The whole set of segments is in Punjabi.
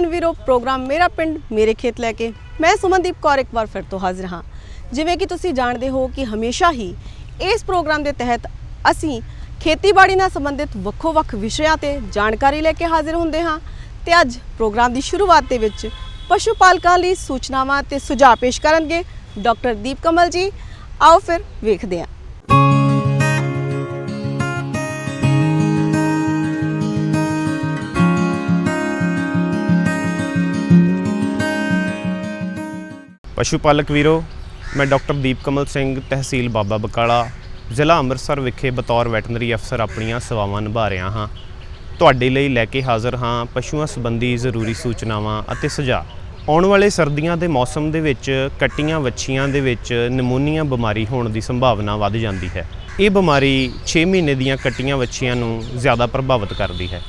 ਕਿਸਾਨ ਵੀਰੋ, ਪ੍ਰੋਗਰਾਮ ਮੇਰਾ ਪਿੰਡ, ਮੇਰੇ ਖੇਤ ਲੈ ਕੇ। ਮੈਂ ਸੁਮਨਦੀਪ ਕੌਰ ਇੱਕ ਵਾਰ ਫਿਰ ਤੋਂ ਹਾਜ਼ਰ ਹਾਂ। ਜਿਵੇਂ ਕਿ ਤੁਸੀਂ ਜਾਣਦੇ ਹੋ ਕਿ ਹਮੇਸ਼ਾ ਹੀ ਇਸ ਪ੍ਰੋਗਰਾਮ ਦੇ ਤਹਿਤ ਅਸੀਂ ਖੇਤੀਬਾੜੀ ਨਾਲ ਸੰਬੰਧਿਤ ਵੱਖੋ-ਵੱਖ ਵਿਸ਼ਿਆਂ ਤੇ ਜਾਣਕਾਰੀ ਲੈ ਕੇ ਹਾਜ਼ਰ ਹੁੰਦੇ ਹਾਂ ਤੇ ਅੱਜ ਪ੍ਰੋਗਰਾਮ ਦੀ ਸ਼ੁਰੂਆਤ ਦੇ ਵਿੱਚ ਪਸ਼ੂ ਪਾਲਕਾਂ ਲਈ ਸੂਚਨਾਵਾਂ ਤੇ ਸੁਝਾਅ ਪੇਸ਼ ਕਰਨਗੇ ਡਾਕਟਰ ਦੀਪ ਕਮਲ ਜੀ। ਆਓ ਫਿਰ ਵੇਖਦੇ ਹਾਂ। ਪਸ਼ੂ ਪਾਲਕ ਵੀਰੋ, ਮੈਂ ਡਾਕਟਰ ਦੀਪ ਕਮਲ ਸਿੰਘ, ਤਹਿਸੀਲ ਬਾਬਾ ਬਕਾਲਾ, ਜ਼ਿਲ੍ਹਾ ਅੰਮ੍ਰਿਤਸਰ ਵਿਖੇ ਬਤੌਰ ਵੈਟਰਨਰੀ ਅਫਸਰ ਆਪਣੀਆਂ ਸੇਵਾਵਾਂ ਨਿਭਾ ਰਿਹਾ ਹਾਂ। ਤੁਹਾਡੇ ਲਈ ਲੈ ਕੇ ਹਾਜ਼ਰ ਹਾਂ ਪਸ਼ੂਆਂ ਸੰਬੰਧੀ ਜ਼ਰੂਰੀ ਸੂਚਨਾਵਾਂ ਅਤੇ ਸੁਝਾਅ। ਆਉਣ ਵਾਲੇ ਸਰਦੀਆਂ ਦੇ ਮੌਸਮ ਦੇ ਵਿੱਚ, ਕੱਟੀਆਂ ਵੱਛੀਆਂ ਦੇ ਵਿੱਚ ਨਮੂਨੀਆ ਬਿਮਾਰੀ ਹੋਣ ਦੀ ਸੰਭਾਵਨਾ ਵੱਧ ਜਾਂਦੀ ਹੈ। ਇਹ ਬਿਮਾਰੀ 6 ਮਹੀਨੇ ਦੀਆਂ ਕੱਟੀਆਂ ਵੱਛੀਆਂ ਨੂੰ ਜ਼ਿਆਦਾ ਪ੍ਰਭਾਵਿਤ ਕਰਦੀ ਹੈ।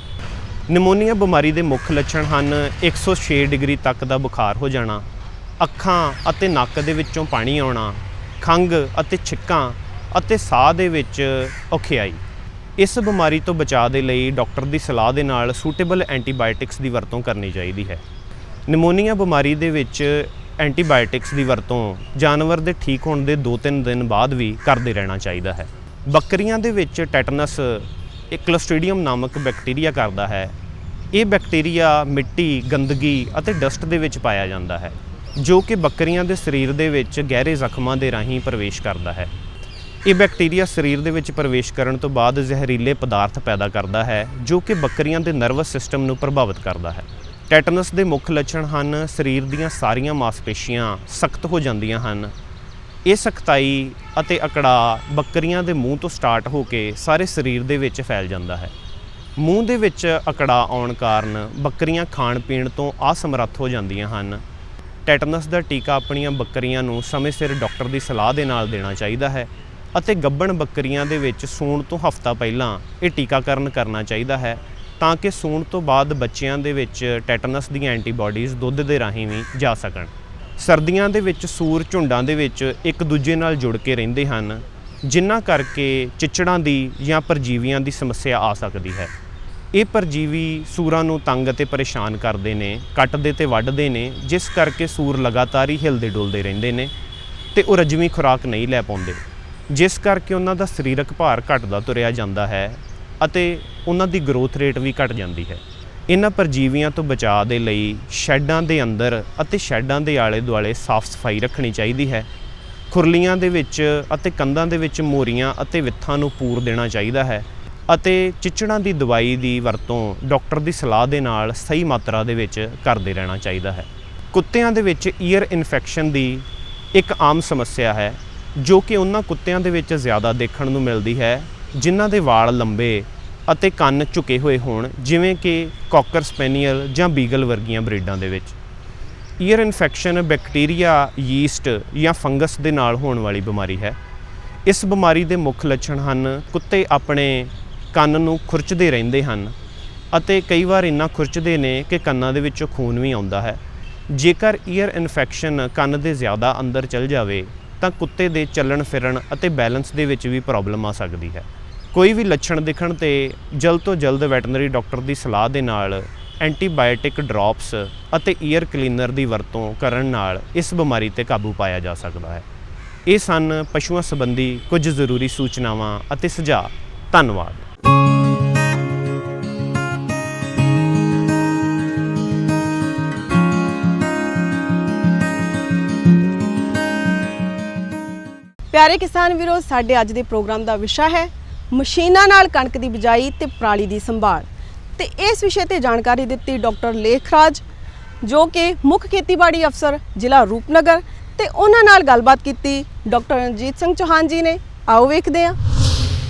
ਨਮੂਨੀਆ ਬਿਮਾਰੀ ਦੇ ਮੁੱਖ ਲੱਛਣ ਹਨ 106 ਡਿਗਰੀ ਤੱਕ ਦਾ ਬੁਖਾਰ ਹੋ ਜਾਣਾ ਅੱਖਾਂ ਅਤੇ ਨੱਕ ਦੇ ਵਿੱਚੋਂ ਪਾਣੀ ਆਉਣਾ, ਖੰਘ ਅਤੇ ਛਿੱਕਾਂ ਅਤੇ ਸਾਹ ਦੇ ਵਿੱਚ ਔਖਿਆਈ। ਇਸ ਬਿਮਾਰੀ ਤੋਂ ਬਚਾਅ ਦੇ ਲਈ ਡਾਕਟਰ ਦੀ ਸਲਾਹ ਦੇ ਨਾਲ ਸੂਟੇਬਲ ਐਂਟੀਬਾਇਓਟਿਕਸ ਦੀ ਵਰਤੋਂ ਕਰਨੀ ਚਾਹੀਦੀ ਹੈ। ਨਮੂਨੀਆ ਬਿਮਾਰੀ ਦੇ ਵਿੱਚ ਐਂਟੀਬਾਇਓਟਿਕਸ ਦੀ ਵਰਤੋਂ ਜਾਨਵਰ ਦੇ ਠੀਕ ਹੋਣ ਦੇ 2-3 ਦਿਨ ਬਾਅਦ ਵੀ ਕਰਦੇ ਰਹਿਣਾ ਚਾਹੀਦਾ ਹੈ। ਬੱਕਰੀਆਂ ਦੇ ਵਿੱਚ ਟੈਟਨਸ ਇੱਕ ਕਲੋਸਟ੍ਰੀਡੀਅਮ ਨਾਮਕ ਬੈਕਟੀਰੀਆ ਕਰਦਾ ਹੈ। ਇਹ ਬੈਕਟੀਰੀਆ ਮਿੱਟੀ, ਗੰਦਗੀ ਅਤੇ ਡਸਟ ਦੇ ਵਿੱਚ ਪਾਇਆ ਜਾਂਦਾ ਹੈ। ਜੋ ਕਿ ਬੱਕਰੀਆਂ ਦੇ ਸਰੀਰ ਦੇ ਵਿੱਚ ਗਹਿਰੇ ਜ਼ਖਮਾਂ ਦੇ ਰਾਹੀਂ ਪ੍ਰਵੇਸ਼ ਕਰਦਾ ਹੈ। ਇਹ ਬੈਕਟੀਰੀਆ ਸਰੀਰ ਦੇ ਵਿੱਚ ਪ੍ਰਵੇਸ਼ ਕਰਨ ਤੋਂ ਬਾਅਦ ਜ਼ਹਿਰੀਲੇ ਪਦਾਰਥ ਪੈਦਾ ਕਰਦਾ ਹੈ, ਜੋ ਕਿ ਬੱਕਰੀਆਂ ਦੇ ਨਰਵਸ ਸਿਸਟਮ ਨੂੰ ਪ੍ਰਭਾਵਿਤ ਕਰਦਾ ਹੈ। ਟੈਟਨਸ ਦੇ ਮੁੱਖ ਲੱਛਣ ਹਨ, ਸਰੀਰ ਦੀਆਂ ਸਾਰੀਆਂ ਮਾਸਪੇਸ਼ੀਆਂ ਸਖਤ ਹੋ ਜਾਂਦੀਆਂ ਹਨ। ਇਹ ਸਖਤਾਈ ਅਤੇ ਅਕੜਾ ਬੱਕਰੀਆਂ ਦੇ ਮੂੰਹ ਤੋਂ ਸਟਾਰਟ ਹੋ ਕੇ ਸਾਰੇ ਸਰੀਰ ਦੇ ਵਿੱਚ ਫੈਲ ਜਾਂਦਾ ਹੈ। ਮੂੰਹ ਦੇ ਵਿੱਚ ਅਕੜਾ ਆਉਣ ਕਾਰਨ ਬੱਕਰੀਆਂ ਖਾਣ ਪੀਣ ਤੋਂ ਅਸਮਰੱਥ ਹੋ ਜਾਂਦੀਆਂ ਹਨ। ਟੈਟਨਸ ਦਾ ਟੀਕਾ ਆਪਣੀਆਂ ਬੱਕਰੀਆਂ ਨੂੰ ਸਮੇਂ ਸਿਰ ਡਾਕਟਰ ਦੀ ਸਲਾਹ ਦੇ ਨਾਲ ਦੇਣਾ ਚਾਹੀਦਾ ਹੈ ਅਤੇ ਗੱਭਣ ਬੱਕਰੀਆਂ ਦੇ ਵਿੱਚ ਸੂਣ ਤੋਂ ਹਫ਼ਤਾ ਪਹਿਲਾਂ ਇਹ ਟੀਕਾਕਰਨ ਕਰਨਾ ਚਾਹੀਦਾ ਹੈ ਤਾਂ ਕਿ ਸੂਣ ਤੋਂ ਬਾਅਦ ਬੱਚਿਆਂ ਦੇ ਵਿੱਚ ਟੈਟਨਸ ਦੀਆਂ ਐਂਟੀਬਾਡੀਜ਼ ਦੁੱਧ ਦੇ ਰਾਹੀਂ ਵੀ ਜਾ ਸਕਣ। ਸਰਦੀਆਂ ਦੇ ਵਿੱਚ ਸੂਰ ਝੁੰਡਾਂ ਦੇ ਵਿੱਚ ਇੱਕ ਦੂਜੇ ਨਾਲ ਜੁੜ ਕੇ ਰਹਿੰਦੇ ਹਨ, ਜਿਨ੍ਹਾਂ ਕਰਕੇ ਚਿਚੜਾਂ ਦੀ ਜਾਂ ਪਰਜੀਵੀਆਂ ਦੀ ਸਮੱਸਿਆ ਆ ਸਕਦੀ ਹੈ। ਇਹ ਪਰਜੀਵੀ ਸੂਰਾਂ ਨੂੰ ਤੰਗ ਅਤੇ ਪਰੇਸ਼ਾਨ ਕਰਦੇ ਨੇ, ਕੱਟਦੇ ਤੇ ਵੱਢਦੇ ਨੇ, ਜਿਸ ਕਰਕੇ ਸੂਰ ਲਗਾਤਾਰ ਹੀ ਹਿਲਦੇ ਡੁਲਦੇ ਰਹਿੰਦੇ ਨੇ ਤੇ ਉਹ ਰਜਵੀਂ ਖੁਰਾਕ ਨਹੀਂ ਲੈ ਪਾਉਂਦੇ। ਜਿਸ ਕਰਕੇ ਉਹਨਾਂ ਦਾ ਸਰੀਰਕ ਭਾਰ ਘਟਦਾ ਤੁਰਿਆ ਜਾਂਦਾ ਹੈ ਅਤੇ ਉਹਨਾਂ ਦੀ ਗਰੋਥ ਰੇਟ ਵੀ ਘਟ ਜਾਂਦੀ ਹੈ। ਇਹਨਾਂ ਪਰਜੀਵੀਆਂ ਤੋਂ ਬਚਾਅ ਦੇ ਲਈ ਸ਼ੈੱਡਾਂ ਦੇ ਅੰਦਰ ਅਤੇ ਸ਼ੈੱਡਾਂ ਦੇ ਆਲੇ ਦੁਆਲੇ ਸਾਫ਼ ਸਫ਼ਾਈ ਰੱਖਣੀ ਚਾਹੀਦੀ ਹੈ। ਖੁਰਲੀਆਂ ਦੇ ਵਿੱਚ ਅਤੇ ਕੰਧਾਂ ਦੇ ਵਿੱਚ ਮੋਰੀਆਂ ਅਤੇ ਵਿੱਥਾਂ ਨੂੰ ਪੂਰ ਦੇਣਾ ਚਾਹੀਦਾ ਹੈ। ਅਤੇ ਚਿਚੜਾਂ ਦੀ ਦਵਾਈ ਦੀ ਵਰਤੋਂ ਡਾਕਟਰ ਦੀ ਸਲਾਹ ਦੇ ਨਾਲ ਸਹੀ ਮਾਤਰਾ ਦੇ ਵਿੱਚ ਕਰਦੇ ਰਹਿਣਾ ਚਾਹੀਦਾ ਹੈ। ਕੁੱਤਿਆਂ ਦੇ ਵਿੱਚ ਈਅਰ ਇਨਫੈਕਸ਼ਨ ਦੀ ਇੱਕ ਆਮ ਸਮੱਸਿਆ ਹੈ, ਜੋ ਕਿ ਉਹਨਾਂ ਕੁੱਤਿਆਂ ਦੇ ਵਿੱਚ ਜ਼ਿਆਦਾ ਦੇਖਣ ਨੂੰ ਮਿਲਦੀ ਹੈ, ਜਿਨ੍ਹਾਂ ਦੇ ਵਾਲ ਲੰਬੇ ਅਤੇ ਕੰਨ ਝੁਕੇ ਹੋਏ ਹੋਣ, ਜਿਵੇਂ ਕਿ ਕਾਕਰ ਸਪੈਨੀਅਲ ਜਾਂ ਬੀਗਲ ਵਰਗੀਆਂ ਬਰੀਡਾਂ ਦੇ ਵਿੱਚ। ਈਅਰ ਇਨਫੈਕਸ਼ਨ ਬੈਕਟੀਰੀਆ ਯੀਸਟ ਜਾਂ ਫੰਗਸ ਦੇ ਨਾਲ ਹੋਣ ਵਾਲੀ ਬਿਮਾਰੀ ਹੈ। ਇਸ ਬਿਮਾਰੀ ਦੇ ਮੁੱਖ ਲੱਛਣ ਹਨ ਕੁੱਤੇ ਆਪਣੇ ਕੰਨ ਨੂੰ ਖੁਰਚਦੇ ਰਹਿੰਦੇ ਹਨ ਅਤੇ ਕਈ ਵਾਰ ਇੰਨਾ ਖੁਰਚਦੇ ਨੇ ਕਿ ਕੰਨਾਂ ਦੇ ਵਿੱਚੋਂ ਖੂਨ ਵੀ ਆਉਂਦਾ ਹੈ। ਜੇਕਰ ਈਅਰ ਇਨਫੈਕਸ਼ਨ ਕੰਨ ਦੇ ਜ਼ਿਆਦਾ ਅੰਦਰ ਚਲ ਜਾਵੇ, ਤਾਂ ਕੁੱਤੇ ਦੇ ਚੱਲਣ ਫਿਰਨ ਅਤੇ ਬੈਲੈਂਸ ਦੇ ਵਿੱਚ ਵੀ ਪ੍ਰੋਬਲਮ ਆ ਸਕਦੀ ਹੈ। ਕੋਈ ਵੀ ਲੱਛਣ ਦਿਖਣ ਤੇ ਜਲਦ ਤੋਂ ਜਲਦ ਵੈਟਰਨਰੀ ਡਾਕਟਰ ਦੀ ਸਲਾਹ ਦੇ ਨਾਲ ਐਂਟੀਬਾਇਓਟਿਕ ਡ੍ਰੌਪਸ ਅਤੇ ਈਅਰ ਕਲੀਨਰ ਦੀ ਵਰਤੋਂ ਕਰਨ ਨਾਲ ਇਸ ਬਿਮਾਰੀ ਤੇ ਕਾਬੂ ਪਾਇਆ ਜਾ ਸਕਦਾ ਹੈ। ਇਹ ਸਨ ਪਸ਼ੂਆਂ ਸੰਬੰਧੀ ਕੁਝ ਜ਼ਰੂਰੀ ਸੂਚਨਾਵਾਂ ਅਤੇ ਸੁਝਾਅ। ਧੰਨਵਾਦ। ਪਿਆਰੇ ਕਿਸਾਨ ਵੀਰੋ, ਸਾਡੇ ਅੱਜ ਦੇ ਪ੍ਰੋਗਰਾਮ ਦਾ ਵਿਸ਼ਾ ਹੈ ਮਸ਼ੀਨਾਂ ਨਾਲ ਕਣਕ ਦੀ ਬਿਜਾਈ ਤੇ ਪਰਾਲੀ ਦੀ ਸੰਭਾਲ। ਤੇ ਇਸ ਵਿਸ਼ੇ ਤੇ ਜਾਣਕਾਰੀ ਦਿੱਤੀ ਡਾਕਟਰ ਲੇਖਰਾਜ, ਜੋ ਕਿ ਮੁੱਖ ਖੇਤੀਬਾੜੀ ਅਫਸਰ, ਜ਼ਿਲ੍ਹਾ ਰੂਪਨਗਰ, ਤੇ ਉਹਨਾਂ ਨਾਲ ਗੱਲਬਾਤ ਕੀਤੀ ਡਾਕਟਰ ਰਣਜੀਤ ਸਿੰਘ ਚੌਹਾਨ ਜੀ ਨੇ। ਆਓ ਵੇਖਦੇ ਹਾਂ।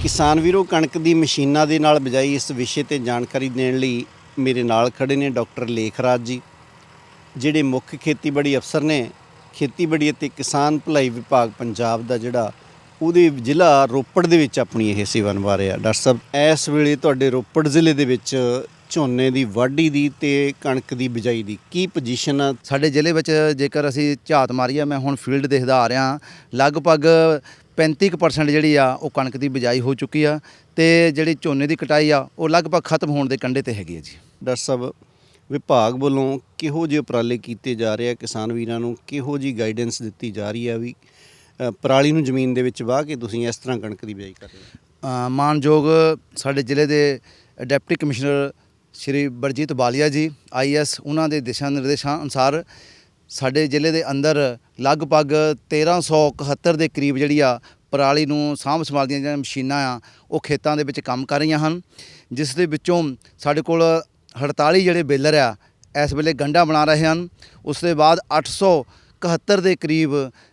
ਕਿਸਾਨ ਵੀਰੋ, ਕਣਕ ਦੀ ਮਸ਼ੀਨਾਂ ਦੇ ਨਾਲ ਬਿਜਾਈ ਇਸ ਵਿਸ਼ੇ ਤੇ ਜਾਣਕਾਰੀ ਦੇਣ ਲਈ ਮੇਰੇ ਨਾਲ ਖੜੇ ਨੇ ਡਾਕਟਰ ਲੇਖਰਾਜ ਜੀ, ਜਿਹੜੇ ਮੁੱਖ ਖੇਤੀਬਾੜੀ ਅਫਸਰ ਨੇ। ਖੇਤੀਬਾੜੀ ਅਤੇ ਕਿਸਾਨ ਭਲਾਈ ਵਿਭਾਗ ਪੰਜਾਬ ਦਾ ਜਿਹੜਾ ਉਹਦੇ ਜ਼ਿਲ੍ਹਾ ਰੋਪੜ ਦੇ ਵਿੱਚ ਆਪਣੀ ਇਹ ਸੇਵਾ ਨਿਭਾ ਰਹੇ। ਆ ਡਾਕਟਰ ਸਾਹਿਬ ਇਸ ਵੇਲੇ ਤੁਹਾਡੇ ਰੋਪੜ ਜ਼ਿਲ੍ਹੇ ਦੇ ਵਿੱਚ ਝੋਨੇ ਦੀ ਵਾਢੀ ਦੀ ਤੇ ਕਣਕ ਦੀ ਬਿਜਾਈ ਦੀ ਕੀ ਪੋਜੀਸ਼ਨ ਆ? ਸਾਡੇ ਜ਼ਿਲ੍ਹੇ ਵਿੱਚ ਜੇਕਰ ਅਸੀਂ ਝਾਤ ਮਾਰੀਏ ਮੈਂ ਹੁਣ ਫੀਲਡ ਦੇਖਦਾ ਆ ਰਿਹਾ ਲਗਭਗ 35% ਜਿਹੜੀ ਆ ਉਹ ਕਣਕ ਦੀ ਬਿਜਾਈ ਹੋ ਚੁੱਕੀ ਆ ਤੇ ਜਿਹੜੀ ਝੋਨੇ ਦੀ ਕਟਾਈ ਆ ਉਹ ਲਗਭਗ ਖਤਮ ਹੋਣ ਦੇ ਕੰਢੇ ਤੇ ਹੈਗੀ ਹੈ ਜੀ। ਡਾਕਟਰ ਸਾਹਿਬ ਵਿਭਾਗ ਵੱਲੋਂ ਕਿਹੋ ਜਿਹੇ ਉਪਰਾਲੇ ਕੀਤੇ ਜਾ ਰਹੇ ਆ? ਕਿਸਾਨ ਵੀਰਾਂ ਨੂੰ ਕਿਹੋ ਜੀ ਗਾਈਡੈਂਸ ਦਿੱਤੀ ਜਾ ਰਹੀ ਆ ਵੀ ਪਰਾਲੀ ਨੂੰ ਜ਼ਮੀਨ ਦੇ ਵਿੱਚ ਵਾਹ ਕੇ ਤੁਸੀਂ ਇਸ ਤਰ੍ਹਾਂ ਕਣਕ ਦੀ ਬਿਜਾਈ ਕਰ ਰਹੇ ਹੋ? ਮਾਨਯੋਗ ਸਾਡੇ ਜ਼ਿਲ੍ਹੇ ਦੇ ਡਿਪਟੀ ਕਮਿਸ਼ਨਰ ਸ਼੍ਰੀ ਬਰਜੀਤ ਬਾਲੀਆ ਜੀ ਆਈਐਸ ਉਹਨਾਂ ਦੇ ਦਿਸ਼ਾ ਨਿਰਦੇਸ਼ਾਂ ਅਨੁਸਾਰ ਸਾਡੇ ਜ਼ਿਲ੍ਹੇ ਦੇ ਅੰਦਰ ਲਗਭਗ 1371 ਦੇ ਕਰੀਬ ਜਿਹੜੀ ਆ ਪਰਾਲੀ ਨੂੰ ਸਾਂਭ ਸੰਭਾਲ ਦੀਆਂ ਜਿਹੜੀਆਂ ਮਸ਼ੀਨਾਂ ਆ, ਉਹ ਖੇਤਾਂ ਦੇ ਵਿੱਚ ਕੰਮ ਕਰ ਰਹੀਆਂ ਹਨ। ਜਿਸ ਦੇ ਵਿੱਚੋਂ ਸਾਡੇ ਕੋਲ 48 ਜਿਹੜੇ ਬੇਲਰ ਆ, ਇਸ ਵੇਲੇ ਗੰਡਾ ਬਣਾ ਰਹੇ ਹਨ। ਉਸ ਦੇ ਬਾਅਦ 871 ਦੇ ਕਰੀਬ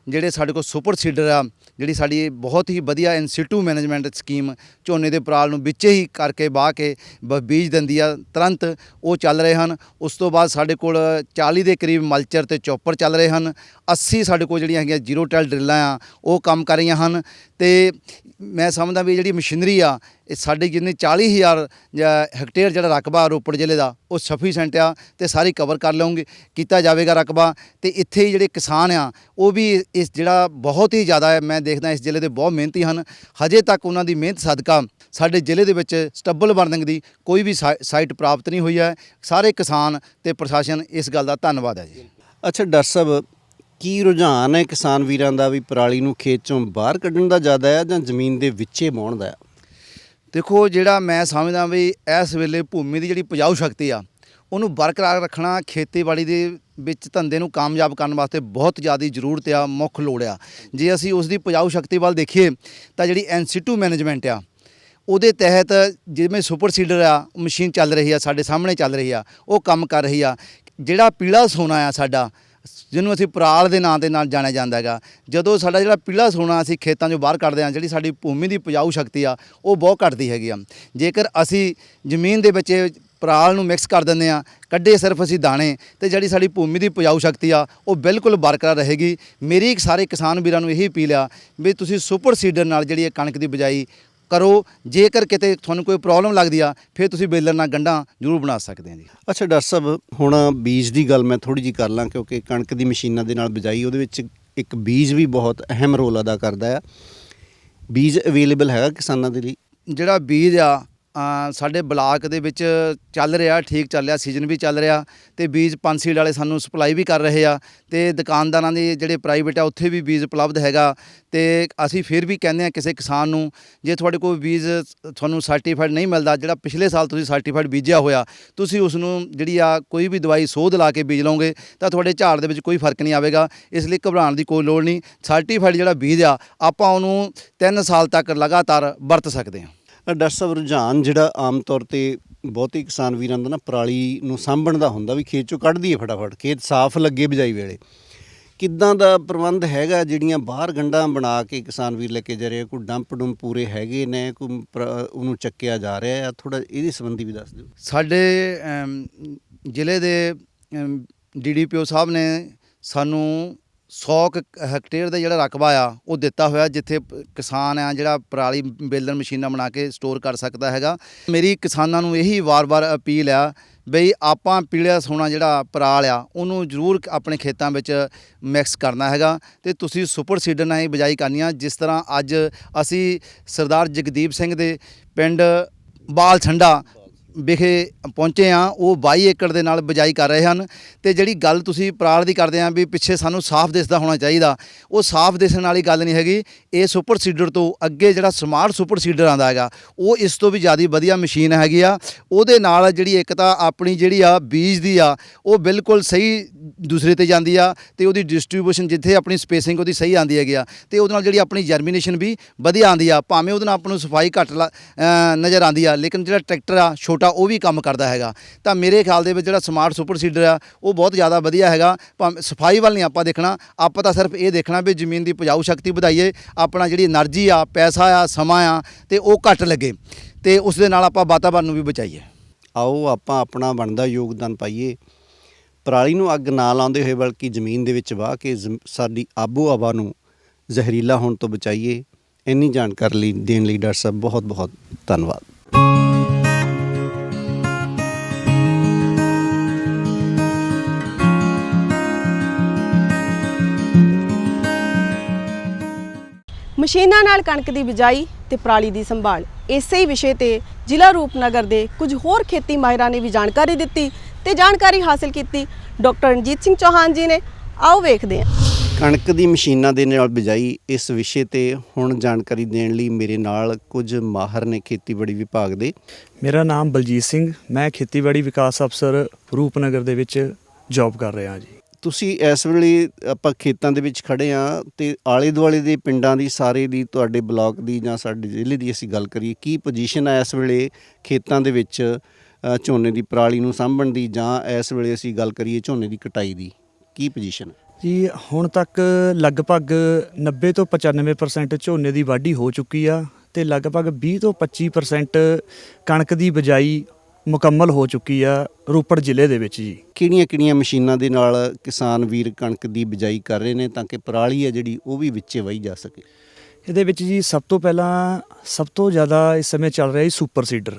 ਜਿਹੜੇ ਸਾਡੇ ਕੋਲ ਸੁਪਰ ਸੀਡਰ ਆ ਜਿਹੜੀ ਸਾਡੀ ਬਹੁਤ ਹੀ ਵਧੀਆ ਇਨਸਿਟੂ ਮੈਨੇਜਮੈਂਟ ਸਕੀਮ ਝੋਨੇ ਦੇ ਪਰਾਲ ਨੂੰ ਵਿੱਚੇ ਹੀ ਕਰਕੇ ਬਾਹ ਕੇ ਬ- ਬੀਜ ਦਿੰਦੀ ਆ, ਤੁਰੰਤ ਉਹ ਚੱਲ ਰਹੇ ਹਨ। ਉਸ ਤੋਂ ਬਾਅਦ ਸਾਡੇ ਕੋਲ 40 ਦੇ ਕਰੀਬ ਮਲਚਰ ਤੇ ਚੌਪਰ ਚੱਲ ਰਹੇ ਹਨ। 80 ਸਾਡੇ ਕੋਲ ਜਿਹੜੀਆਂ ਹੈਗੀਆਂ ਜ਼ੀਰੋ ਟੈਲ ਡਰਿੱਲਾਂ ਆ, ਉਹ ਕੰਮ ਕਰ ਰਹੀਆਂ ਹਨ। ਤੇ ਮੈਂ ਸਮਝਦਾ ਵੀ ਜਿਹੜੀ ਮਸ਼ੀਨਰੀ ਆ, ਇਹ ਸਾਡੇ ਜਿੰਨੇ 40000 ਜਾਂ ਹੈਕਟੇਅਰ ਜਿਹੜਾ ਰਕਬਾ ਰੋਪੜ ਜ਼ਿਲ੍ਹੇ ਦਾ, ਉਹ ਸਫੀਸ਼ੈਂਟ ਆ ਤੇ ਸਾਰੀ ਕਵਰ ਕਰ ਲਵਾਂਗੇ ਕੀਤਾ ਜਾਵੇਗਾ ਰਕਬਾ। ਤੇ ਇੱਥੇ ਜਿਹੜੇ ਕਿਸਾਨ ਆ, ਉਹ ਵੀ ਇਸ ਜਿਹੜਾ ਬਹੁਤ ਹੀ ਜ਼ਿਆਦਾ ਮੈਂ ਦੇਖਦਾ ਇਸ ਜ਼ਿਲ੍ਹੇ ਦੇ ਬਹੁਤ ਮਿਹਨਤੀ ਹਨ। ਹਜੇ ਤੱਕ ਉਹਨਾਂ ਦੀ ਮਿਹਨਤ ਸਦਕਾ ਸਾਡੇ ਜ਼ਿਲ੍ਹੇ ਦੇ ਵਿੱਚ ਸਟੱਬਲ ਬਰਨਿੰਗ ਦੀ ਕੋਈ ਵੀ ਸਾਈ- ਸਾਈਟ ਪ੍ਰਾਪਤ ਨਹੀਂ ਹੋਈ ਹੈ। ਸਾਰੇ ਕਿਸਾਨ ਤੇ ਪ੍ਰਸ਼ਾਸਨ ਇਸ ਗੱਲ ਦਾ ਧੰਨਵਾਦ ਹੈ ਜੀ। ਅੱਛਾ ਡਾਕਟਰ ਸਾਹਿਬ ਕੀ ਰੁਝਾਨ ਹੈ ਕਿਸਾਨ ਵੀਰਾਂ ਦਾ ਵੀ ਪਰਾਲੀ ਨੂੰ ਖੇਤ ਚੋਂ ਬਾਹਰ ਕੱਢਣ ਦਾ ਜ਼ਿਆਦਾ ਹੈ ਜਾਂ ਜ਼ਮੀਨ ਦੇ ਵਿੱਚੇ ਵਾਹੁਣ ਦਾ ਹੈ? ਦੇਖੋ ਜਿਹੜਾ ਮੈਂ ਸਮਝਦਾ ਵੀ ਇਸ ਵੇਲੇ ਭੂਮੀ ਦੀ ਜਿਹੜੀ ਉਪਜਾਊ ਸ਼ਕਤੀ ਆ ਉਹਨੂੰ ਬਰਕਰਾਰ ਰੱਖਣਾ ਖੇਤੀਬਾੜੀ ਦੇ ਵਿੱਚ ਧੰਦੇ ਨੂੰ ਕਾਮਯਾਬ ਕਰਨ ਵਾਸਤੇ ਬਹੁਤ ਜ਼ਿਆਦਾ ਜ਼ਰੂਰਤ ਆ, ਮੁੱਖ ਲੋੜ ਆ। ਜੇ ਅਸੀਂ ਉਸ ਦੀ ਉਪਜਾਊ ਸ਼ਕਤੀ ਵੱਲ ਦੇਖੀਏ, ਤਾਂ ਜਿਹੜੀ ਐਨਸੀਟੂ ਮੈਨੇਜਮੈਂਟ ਆ, ਉਹਦੇ ਤਹਿਤ ਜਿਵੇਂ ਸੁਪਰ ਸੀਡਰ ਆ ਮਸ਼ੀਨ ਚੱਲ ਰਹੀ ਆ, ਸਾਡੇ ਸਾਹਮਣੇ ਚੱਲ ਰਹੀ ਆ, ਉਹ ਕੰਮ ਕਰ ਰਹੀ ਆ। ਜਿਹੜਾ ਪੀਲਾ ਸੋਨਾ ਆ ਸਾਡਾ, ਜਿਹਨੂੰ ਅਸੀਂ ਪਰਾਲ ਦੇ ਨਾਂ ਦੇ ਨਾਲ ਜਾਣਿਆ ਜਾਂਦਾ ਹੈਗਾ, ਜਦੋਂ ਸਾਡਾ ਜਿਹੜਾ ਪੀਲਾ ਸੋਨਾ ਅਸੀਂ ਖੇਤਾਂ 'ਚੋਂ ਬਾਹਰ ਕੱਢਦੇ ਹਾਂ, ਜਿਹੜੀ ਸਾਡੀ ਭੂਮੀ ਦੀ ਉਪਜਾਊ ਸ਼ਕਤੀ ਆ, ਉਹ ਬਹੁਤ ਘਟਦੀ ਹੈਗੀ ਆ। ਜੇਕਰ ਅਸੀਂ ਜ਼ਮੀਨ ਦੇ ਵਿੱਚ ਪਰਾਲ ਨੂੰ ਮਿਕਸ ਕਰ ਦਿੰਦੇ ਆ ਕੱਢੇ ਸਿਰਫ ਅਸੀਂ ਦਾਣੇ ਤੇ ਜਿਹੜੀ ਸਾਡੀ ਭੂਮੀ ਦੀ ਉਪਜਾਊ ਸ਼ਕਤੀ ਆ ਉਹ ਬਿਲਕੁਲ ਬਰਕਰਾਰ ਰਹੇਗੀ। ਮੇਰੀ ਸਾਰੇ ਕਿਸਾਨ ਵੀਰਾਂ ਨੂੰ ਇਹੀ ਅਪੀਲ ਆ ਵੀ ਤੁਸੀਂ ਸੁਪਰ ਸੀਡਰ ਨਾਲ ਜਿਹੜੀ ਇਹ ਕਣਕ ਦੀ ਬਿਜਾਈ ਕਰੋ। ਜੇਕਰ ਕਿਤੇ ਤੁਹਾਨੂੰ ਕੋਈ ਪ੍ਰੋਬਲਮ ਲੱਗਦੀ ਆ ਫਿਰ ਤੁਸੀਂ ਬੇਲਰ ਨਾਲ ਗੰਢਾਂ ਜ਼ਰੂਰ ਬਣਾ ਸਕਦੇ ਆ ਜੀ। ਅੱਛਾ ਡਾਕਟਰ ਸਾਹਿਬ ਹੁਣ ਬੀਜ ਦੀ ਗੱਲ ਮੈਂ ਥੋੜੀ ਜੀ ਕਰ ਲਾਂ ਕਿਉਂਕਿ ਕਣਕ ਦੀ ਮਸ਼ੀਨਾਂ ਦੇ ਨਾਲ ਬਿਜਾਈ ਉਹਦੇ ਵਿੱਚ ਇੱਕ ਬੀਜ ਵੀ ਬਹੁਤ ਅਹਿਮ ਰੋਲ ਅਦਾ ਕਰਦਾ ਆ। ਬੀਜ ਅਵੇਲੇਬਲ ਹੈਗਾ ਕਿਸਾਨਾਂ ਦੇ ਲਈ? ਜਿਹੜਾ ਬੀਜ ਆ ਸਾਡੇ ਬਲਾਕ ਦੇ ਵਿੱਚ ਚੱਲ ਰਿਹਾ, ਠੀਕ ਚੱਲ ਰਿਹਾ ਸੀਜ਼ਨ ਵੀ ਚੱਲ ਰਿਹਾ ਤੇ ਬੀਜ ਪੰਜ ਵਾਲੇ ਸਾਨੂੰ ਸਪਲਾਈ ਵੀ ਕਰ ਰਹੇ ਆ ਤੇ ਦੁਕਾਨਦਾਰਾਂ ਦੇ ਜਿਹੜੇ ਪ੍ਰਾਈਵੇਟ ਆ ਉੱਥੇ ਵੀ ਬੀਜ ਉਪਲਬਧ ਹੈਗਾ ਤੇ ਅਸੀਂ ਫਿਰ ਵੀ ਕਹਿੰਦੇ ਆ ਕਿਸੇ ਕਿਸਾਨ ਨੂੰ, ਜੇ ਤੁਹਾਡੇ ਕੋਲ ਬੀਜ ਤੁਹਾਨੂੰ ਸਰਟੀਫਾਈਡ ਨਹੀਂ ਮਿਲਦਾ, ਜਿਹੜਾ ਪਿਛਲੇ ਸਾਲ ਤੁਸੀਂ ਸਰਟੀਫਾਈਡ ਬੀਜਿਆ ਹੋਇਆ, ਤੁਸੀਂ ਉਸ ਨੂੰ ਜਿਹੜੀ ਆ ਕੋਈ ਵੀ ਦਵਾਈ ਸੋਧ ਲਾ ਕੇ ਬੀਜ ਲਓਗੇ ਤਾਂ ਤੁਹਾਡੇ ਝਾੜ ਦੇ ਵਿੱਚ ਕੋਈ ਫ਼ਰਕ ਨਹੀਂ ਆਵੇਗਾ, ਇਸ ਲਈ ਘਬਰਾਉਣ ਦੀ ਕੋਈ ਲੋੜ ਨਹੀਂ ਸਰਟੀਫਾਈਡ ਜਿਹੜਾ ਬੀਜ ਆ, ਆਪਾਂ ਉਹਨੂੰ 3 ਸਾਲ ਤੱਕ ਲਗਾਤਾਰ ਵਰਤ ਸਕਦੇ ਹਾਂ। ਡਾਕਟਰ ਸਾਹਿਬ, ਰੁਝਾਨ ਜਿਹੜਾ ਆਮ ਤੌਰ ਤੇ ਬਹੁਤੇ ਕਿਸਾਨ ਵੀਰਾਂ ਦਾ ਨਾ ਪਰਾਲੀ ਨੂੰ ਸਾਂਭਣ ਦਾ ਹੁੰਦਾ ਵੀ ਖੇਤ ਚੋਂ ਕੱਢ ਦਈਏ ਫਟਾਫਟ, ਖੇਤ ਸਾਫ਼ ਲੱਗੇ ਬਿਜਾਈ ਵੇਲੇ। ਕਿੱਦਾਂ ਦਾ ਪ੍ਰਬੰਧ ਹੈਗਾ ਜਿਹੜੀਆਂ ਬਾਹਰ ਗੰਡਾਂ ਬਣਾ ਕੇ ਕਿਸਾਨ ਵੀਰ ਲੈ ਕੇ ਜਾ ਰਹੇ ਆ? ਕੋਈ ਡੰਪ ਡੁੰਪ ਪੂਰੇ ਹੈਗੇ ਨੇ, ਕੋਈ ਪ੍ਰ- ਉਹਨੂੰ ਚੱਕਿਆ ਜਾ ਰਿਹਾ ਆ? ਥੋੜਾ ਇਹਦੇ ਸੰਬੰਧੀ ਵੀ ਦੱਸ ਦਿਓ। ਸਾਡੇ ਜ਼ਿਲ੍ਹੇ ਦੇ ਡੀਡੀਪੀਓ ਸਾਹਿਬ ਨੇ ਸਾਨੂੰ 100 ਕੁ ਹੈਕਟੇਅਰ ਦਾ ਜਿਹੜਾ ਰਕਬਾ ਆ, ਉਹ ਦਿੱਤਾ ਹੋਇਆ ਜਿੱਥੇ ਕਿਸਾਨ ਆ ਜਿਹੜਾ ਪਰਾਲੀ ਬੇਲਣ ਮਸ਼ੀਨਾਂ ਬਣਾ ਕੇ ਸਟੋਰ ਕਰ ਸਕਦਾ ਹੈਗਾ। ਮੇਰੀ ਕਿਸਾਨਾਂ ਨੂੰ ਇਹੀ ਵਾਰ-ਵਾਰ ਅਪੀਲ ਆ ਬਈ ਆਪਾਂ ਪੀਲਾ ਸੋਨਾ ਜਿਹੜਾ ਪਰਾਲ ਆ, ਉਹਨੂੰ ਜ਼ਰੂਰ ਆਪਣੇ ਖੇਤਾਂ ਵਿੱਚ ਮਿਕਸ ਕਰਨਾ ਹੈਗਾ ਤੇ ਤੁਸੀਂ ਸੁਪਰ ਸੀਡਰ ਨਾਲ ਹੀ ਬਿਜਾਈ ਕਰਨੀ ਆ ਜਿਸ ਤਰ੍ਹਾਂ ਅੱਜ ਅਸੀਂ ਸਰਦਾਰ ਜਗਦੀਪ ਸਿੰਘ ਦੇ ਪਿੰਡ ਬਾਲ ਠੰਡਾ ਵਿਖੇ ਪਹੁੰਚੇ ਆ ਉਹ 22 ਏਕੜ ਦੇ ਨਾਲ ਬਿਜਾਈ ਕਰ ਰਹੇ ਹਨ ਤੇ ਜਿਹੜੀ ਗੱਲ ਤੁਸੀਂ ਪਰਾਲ ਦੀ ਕਰਦੇ ਆ ਵੀ ਪਿੱਛੇ ਸਾਨੂੰ ਸਾਫ਼ ਦਿਸਦਾ ਹੋਣਾ ਚਾਹੀਦਾ, ਉਹ ਸਾਫ਼ ਦਿਸਣ ਵਾਲੀ ਗੱਲ ਨਹੀਂ ਹੈਗੀ, ਇਹ ਸੁਪਰ ਸੀਡਰ ਤੋਂ ਅੱਗੇ ਜਿਹੜਾ ਸਮਾਰਟ ਸੁਪਰ ਸੀਡਰ ਆਂਦਾ ਹੈਗਾ, ਉਹ ਇਸ ਤੋਂ ਵੀ ਜ਼ਿਆਦਾ ਵਧੀਆ ਮਸ਼ੀਨ ਹੈਗੀ ਆ, ਉਹਦੇ ਨਾਲ ਜਿਹੜੀ ਇੱਕ ਤਾਂ ਆਪਣੀ ਜਿਹੜੀ ਆ ਬੀਜ ਦੀ ਆ, ਉਹ ਬਿਲਕੁਲ ਸਹੀ ਦੂਸਰੇ ਤੇ ਜਾਂਦੀ ਆ ਤੇ ਉਹਦੀ ਡਿਸਟ੍ਰੀਬਿਊਸ਼ਨ ਜਿੱਥੇ ਆਪਣੀ ਸਪੇਸਿੰਗ ਉਹਦੀ ਸਹੀ ਆਂਦੀ ਹੈਗੀ ਆ ਤੇ ਉਹਦੇ ਨਾਲ ਜਿਹੜੀ ਆਪਣੀ ਜਰਮੀਨੇਸ਼ਨ ਵੀ ਵਧੀਆ ਆਂਦੀ ਆ, ਭਾਵੇਂ ਉਹਦੇ ਨਾਲ ਆਪਾਂ ਨੂੰ ਸਫ਼ਾਈ ਘੱਟ ਲਾ- ਨਜ਼ਰ ਆਂਦੀ ਆ, ਲੇਕਿਨ ਜਿਹੜਾ ਟਰੈਕਟਰ ਆ ਛੋਟਾ ਉਹ ਵੀ ਕੰਮ ਕਰਦਾ ਹੈਗਾ। ਤਾਂ ਮੇਰੇ ਖਿਆਲ ਦੇ ਵਿੱਚ ਜਿਹੜਾ ਸਮਾਰਟ ਸੁਪਰ ਸੀਡਰ ਆ, ਉਹ ਬਹੁਤ ਜ਼ਿਆਦਾ ਵਧੀਆ ਹੈਗਾ। ਸਫ਼ਾਈ ਵੱਲ ਨਹੀਂ ਆਪਾਂ ਦੇਖਣਾ, ਆਪਾਂ ਤਾਂ ਸਿਰਫ ਇਹ ਦੇਖਣਾ ਵੀ ਜ਼ਮੀਨ ਦੀ ਉਪਜਾਊ ਸ਼ਕਤੀ ਵਧਾਈਏ, ਆਪਣਾ ਜਿਹੜੀ એનર્ਜੀ ਆ, ਪੈਸਾ ਆ, ਸਮਾਂ ਆ, ਤੇ ਉਹ ਘੱਟ ਲੱਗੇ। ਤੇ ਉਸ ਦੇ ਨਾਲ ਆਪਾਂ ਵਾਤਾਵਰਨ ਨੂੰ ਵੀ ਬਚਾਈਏ। ਆਓ ਆਪਾਂ ਆਪਣਾ ਬਣਦਾ ਯੋਗਦਾਨ ਪਾਈਏ। ਪਰਾਲੀ ਨੂੰ ਅੱਗ ਨਾ ਲਾਉਂਦੇ ਹੋਏ ਬਲਕਿ ਜ਼ਮੀਨ ਦੇ ਵਿੱਚ ਵਾਹ ਕੇ ਸਾਡੀ ਆਬੋ ਹਵਾ ਨੂੰ ਜ਼ਹਿਰੀਲਾ ਹੋਣ ਤੋਂ ਬਚਾਈਏ। ਇੰਨੀ ਜਾਣਕਾਰੀ ਦੇਣ ਲਈ ਡਾਕਟਰ ਸਾਹਿਬ ਬਹੁਤ ਬਹੁਤ ਧੰਨਵਾਦ। ਮਸ਼ੀਨਾਂ ਨਾਲ ਕਣਕ ਦੀ ਬਿਜਾਈ ਤੇ ਪਰਾਲੀ ਦੀ ਸੰਭਾਲ। ਇਸੇ ਹੀ ਵਿਸ਼ੇ ਤੇ ਜ਼ਿਲ੍ਹਾ ਰੂਪਨਗਰ ਦੇ ਕੁਝ ਹੋਰ ਖੇਤੀ ਮਾਹਿਰਾਂ ਨੇ ਵੀ ਜਾਣਕਾਰੀ ਦਿੱਤੀ ਤੇ ਜਾਣਕਾਰੀ ਹਾਸਲ ਕੀਤੀ। ਡਾਕਟਰ ਰਣਜੀਤ ਸਿੰਘ ਚੌਹਾਨ ਜੀ ਨੇ। ਆਓ ਵੇਖਦੇ ਹਾਂ। ਕਣਕ ਦੀ ਮਸ਼ੀਨਾਂ ਦੇ ਨਾਲ ਬਿਜਾਈ ਇਸ ਵਿਸ਼ੇ ਤੇ ਹੁਣ ਜਾਣਕਾਰੀ ਦੇਣ ਲਈ ਮੇਰੇ ਨਾਲ ਕੁਝ ਮਾਹਰ ਨੇ ਖੇਤੀਬਾੜੀ ਵਿਭਾਗ ਦੇ। ਮੇਰਾ ਨਾਮ ਬਲਜੀਤ ਸਿੰਘ ਮੈਂ ਖੇਤੀਬਾੜੀ ਵਿਕਾਸ ਅਫਸਰ ਰੂਪਨਗਰ ਦੇ ਵਿੱਚ ਜੌਬ ਕਰ ਰਿਹਾ ਜੀ। ਤੁਸੀਂ ਇਸ ਵੇਲੇ ਆਪਾਂ ਖੇਤਾਂ ਦੇ ਵਿੱਚ ਖੜੇ ਆ ਤੇ ਆਲੇ ਦੁਆਲੇ ਦੇ ਪਿੰਡਾਂ ਦੀ, ਸਾਰੇ ਦੀ, ਤੁਹਾਡੇ ਬਲਾਕ ਦੀ ਜਾਂ ਸਾਡੇ ਜ਼ਿਲ੍ਹੇ ਦੀ ਅਸੀਂ ਗੱਲ ਕਰੀਏ, ਕੀ ਪੋਜੀਸ਼ਨ ਆ ਇਸ ਵੇਲੇ ਖੇਤਾਂ ਦੇ ਵਿੱਚ ਝੋਨੇ ਦੀ ਪਰਾਲੀ ਨੂੰ ਸਾਂਭਣ ਦੀ ਜਾਂ ਇਸ ਵੇਲੇ ਅਸੀਂ ਗੱਲ ਕਰੀਏ ਝੋਨੇ ਦੀ ਕਟਾਈ ਦੀ? ਕੀ ਪੋਜੀਸ਼ਨ ਜੀ, ਹੁਣ ਤੱਕ ਲਗਭਗ 90 ਤੋਂ 95% ਝੋਨੇ ਦੀ ਵਾਢੀ ਹੋ ਚੁੱਕੀ ਆ ਤੇ ਲਗਭਗ 20 ਤੋਂ 25% ਕਣਕ ਦੀ ਬਜਾਈ ਮੁਕੰਮਲ ਹੋ ਚੁੱਕੀ ਆ ਰੋਪੜ ਜ਼ਿਲ੍ਹੇ ਦੇ ਵਿੱਚ ਜੀ। ਕਿਹੜੀਆਂ ਕਿਹੜੀਆਂ ਮਸ਼ੀਨਾਂ ਦੇ ਨਾਲ ਕਿਸਾਨ ਵੀਰ ਕਣਕ ਦੀ ਬਿਜਾਈ ਕਰ ਰਹੇ ਨੇ ਤਾਂ ਕਿ ਪਰਾਲੀ ਹੈ ਜਿਹੜੀ ਉਹ ਵੀ ਵਿੱਚੇ ਵਹੀ ਜਾ ਸਕੇ? ਇਹਦੇ ਵਿੱਚ ਜੀ ਸਭ ਤੋਂ ਪਹਿਲਾਂ ਸਭ ਤੋਂ ਜ਼ਿਆਦਾ ਇਸ ਸਮੇਂ ਚੱਲ ਰਿਹਾ ਜੀ ਸੁਪਰ ਸੀਡਰ।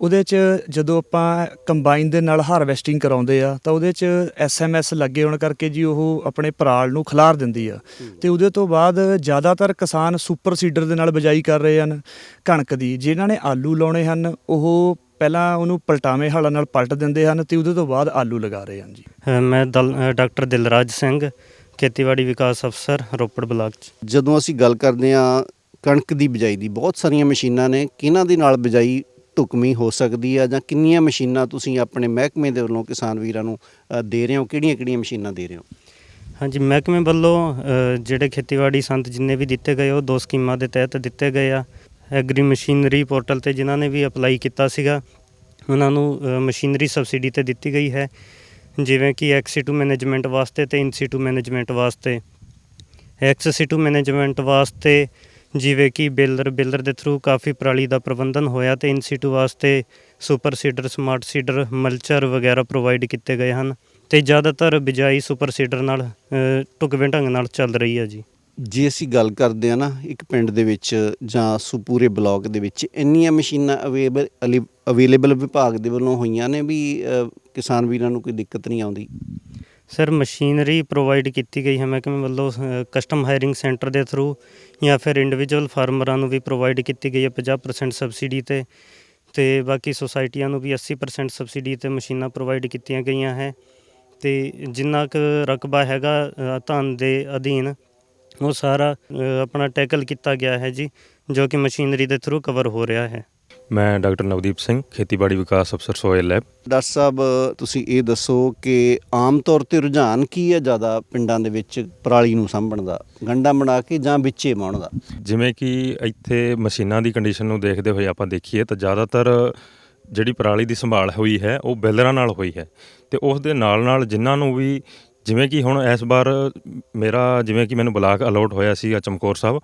ਉਹਦੇ 'ਚ ਜਦੋਂ ਆਪਾਂ ਕੰਬਾਈਨ ਦੇ ਨਾਲ ਹਾਰਵੈਸਟਿੰਗ ਕਰਾਉਂਦੇ ਆ ਤਾਂ ਉਹਦੇ 'ਚ ਐਸਐਮਐਸ ਲੱਗੇ ਹੋਣ ਕਰਕੇ ਜੀ ਉਹ ਆਪਣੇ ਪਰਾਲ ਨੂੰ ਖਿਲਾਰ ਦਿੰਦੀ ਆ। ਤੇ ਉਹਦੇ ਤੋਂ ਬਾਅਦ ਜ਼ਿਆਦਾਤਰ ਕਿਸਾਨ ਸੁਪਰ ਸੀਡਰ ਦੇ ਨਾਲ ਬਿਜਾਈ ਕਰ ਰਹੇ ਹਨ ਕਣਕ ਦੀ। ਜਿਨ੍ਹਾਂ ਨੇ ਆਲੂ ਲਾਉਣੇ ਹਨ ਉਹ ਪਹਿਲਾਂ ਉਹਨੂੰ ਪਲਟਾਵੇਂ ਹਾਲਾਂ ਨਾਲ ਪਲਟ ਦਿੰਦੇ ਹਨ ਤੇ ਉਹਦੇ ਤੋਂ ਬਾਅਦ ਆਲੂ ਲਗਾ ਰਹੇ ਹਨ ਜੀ। ਮੈਂ ਡਾਕਟਰ ਦਿਲਰਾਜ ਸਿੰਘ ਖੇਤੀਬਾੜੀ ਵਿਕਾਸ ਅਫਸਰ ਰੋਪੜ ਬਲਾਕ ਚ। ਜਦੋਂ ਅਸੀਂ ਗੱਲ ਕਰਦੇ ਆ ਕਣਕ ਦੀ ਬਿਜਾਈ ਦੀ ਬਹੁਤ ਸਾਰੀਆਂ ਮਸ਼ੀਨਾਂ ਨੇ ਕਿਹਨਾਂ ਦੇ ਨਾਲ ਬਿਜਾਈ ਢੁਕਵੀਂ ਹੋ ਸਕਦੀ ਆ ਜਾਂ ਕਿੰਨੀਆਂ ਮਸ਼ੀਨਾਂ ਤੁਸੀਂ ਆਪਣੇ ਮਹਿਕਮੇ ਦੇ ਵੱਲੋਂ ਕਿਸਾਨ ਵੀਰਾਂ ਨੂੰ ਦੇ ਰਹੇ ਹੋ ਕਿਹੜੀਆਂ-ਕਿਹੜੀਆਂ ਮਸ਼ੀਨਾਂ ਦੇ ਰਹੇ ਹੋ? ਹਾਂਜੀ ਮਹਿਕਮੇ ਵੱਲੋਂ ਜਿਹੜੇ ਖੇਤੀਬਾੜੀ ਸੰਦ ਜਿੰਨੇ ਵੀ ਦਿੱਤੇ ਗਏ ਉਹ ਦੋ ਸਕੀਮਾਂ ਦੇ ਤਹਿਤ ਦਿੱਤੇ ਗਏ ਆ। ਐਗਰੀ ਮਸ਼ੀਨਰੀ ਪੋਰਟਲ ਤੇ ਜਿਨ੍ਹਾਂ ਨੇ ਵੀ ਅਪਲਾਈ ਕੀਤਾ ਸੀਗਾ ਉਹਨਾਂ ਨੂੰ ਮਸ਼ੀਨਰੀ ਸਬਸਿਡੀ ਤੇ ਦਿੱਤੀ ਗਈ ਹੈ। ਜਿਵੇਂ ਕਿ ਐਕਸੀਟੂ ਮੈਨੇਜਮੈਂਟ ਵਾਸਤੇ ਤੇ ਇਨਸੀਟੂ ਮੈਨੇਜਮੈਂਟ ਵਾਸਤੇ। ਐਕਸੀਟੂ ਮੈਨੇਜਮੈਂਟ ਵਾਸਤੇ ਜਿਵੇਂ ਕਿ ਬੇਲਰ ਬਿਲਡਰ ਦੇ ਥਰੂ ਕਾਫੀ ਪਰਾਲੀ ਦਾ ਪ੍ਰਬੰਧਨ ਹੋਇਆ ਤੇ ਇਨਸੀਟੂ ਵਾਸਤੇ super seeder smart seeder mulcher ਵਗੈਰਾ ਪ੍ਰੋਵਾਈਡ ਕੀਤੇ ਗਏ ਹਨ। ਤੇ ਜ਼ਿਆਦਾਤਰ ਬਿਜਾਈ ਸੁਪਰ ਸੀਡਰ ਨਾਲ ਅ, ਢੁਕਵੇਂ ਢੰਗ ਨਾਲ ਚੱਲ ਰਹੀ ਹੈ ਜੀ। ਜੇ ਅਸੀਂ ਗੱਲ ਕਰਦੇ ਆ ਨਾ ਇੱਕ ਪਿੰਡ ਦੇ ਵਿੱਚ ਜਾਂ ਸੂ ਪੂਰੇ ਬਲਾਕ ਦੇ ਵਿੱਚ ਇੰਨੀਆਂ ਮਸ਼ੀਨਾਂ ਅਵੇਲੇਬਲ ਅਵੇਲੇਬਲ ਵਿਭਾਗ ਦੇ ਵੱਲੋਂ ਹੋਈਆਂ ਨੇ ਵੀ ਅ, ਕਿਸਾਨ ਵੀਰਾਂ ਨੂੰ ਕੋਈ ਦਿੱਕਤ ਨਹੀਂ ਆਉਂਦੀ? ਸਰ ਮਸ਼ੀਨਰੀ ਪ੍ਰੋਵਾਈਡ ਕੀਤੀ ਗਈ ਹੈ ਮਹਿਕਮੇ ਵੱਲੋਂ ਕਸਟਮ ਹਾਇਰਿੰਗ ਸੈਂਟਰ ਦੇ ਥਰੂ ਜਾਂ ਫਿਰ ਇੰਡੀਵਿਜੂਅਲ ਫਾਰਮਰਾਂ ਨੂੰ ਵੀ ਪ੍ਰੋਵਾਈਡ ਕੀਤੀ ਗਈ ਹੈ 50% ਸਬਸਿਡੀ ਤੇ ਤੇ ਬਾਕੀ ਸੁਸਾਇਟੀਆਂ ਨੂੰ ਵੀ 80% ਸਬਸਿਡੀ ਤੇ ਮਸ਼ੀਨਾਂ ਪ੍ਰੋਵਾਈਡ ਕੀਤੀਆਂ ਗਈਆਂ ਹੈ। ਤੇ ਜਿੰਨਾ ਕੁ ਰਕਬਾ ਹੈਗਾ ਧਨ ਦੇ ਅਧੀਨ ਉਹ ਸਾਰਾ ਆਪਣਾ ਟੈਕਲ ਕੀਤਾ ਗਿਆ ਹੈ ਜੀ ਜੋ ਕਿ ਮਸ਼ੀਨਰੀ ਦੇ ਥਰੂ ਕਵਰ ਹੋ ਰਿਹਾ ਹੈ। ਮੈਂ ਡਾਕਟਰ ਨਵਦੀਪ ਸਿੰਘ ਖੇਤੀਬਾੜੀ ਵਿਕਾਸ ਅਫਸਰ ਸੋਇਲ ਲੈਬ। ਡਾਕਟਰ ਸਾਹਿਬ ਤੁਸੀਂ ਇਹ ਦੱਸੋ ਕਿ ਆਮ ਤੌਰ ਤੇ ਰੁਝਾਨ ਕੀ ਹੈ ਜ਼ਿਆਦਾ ਪਿੰਡਾਂ ਦੇ ਵਿੱਚ ਪਰਾਲੀ ਨੂੰ ਸਾਂਭਣ ਦਾ? ਗੰਡਾ ਬਣਾ ਕੇ ਜਾਂ ਵਿੱਚੇ ਮਾਉਣ ਦਾ? ਜਿਵੇਂ ਕਿ ਇੱਥੇ ਮਸ਼ੀਨਾਂ ਦੀ ਕੰਡੀਸ਼ਨ ਨੂੰ ਦੇਖਦੇ ਹੋਏ ਆਪਾਂ ਦੇਖੀਏ ਤਾਂ ਜ਼ਿਆਦਾਤਰ ਜਿਹੜੀ ਪਰਾਲੀ ਦੀ ਸੰਭਾਲ ਹੋਈ ਹੈ ਉਹ ਬੈਲਰਾਂ ਨਾਲ ਹੋਈ ਹੈ। ਤੇ ਉਸ ਦੇ ਨਾਲ ਨਾਲ ਜਿਨ੍ਹਾਂ ਨੂੰ ਵੀ ਜਿਵੇਂ ਕਿ ਹੁਣ ਇਸ ਵਾਰ ਮੇਰਾ, ਜਿਵੇਂ ਕਿ ਮੈਨੂੰ ਬਲਾਕ ਅਲੋਟ ਹੋਇਆ ਸੀਗਾ ਚਮਕੌਰ ਸਾਹਿਬ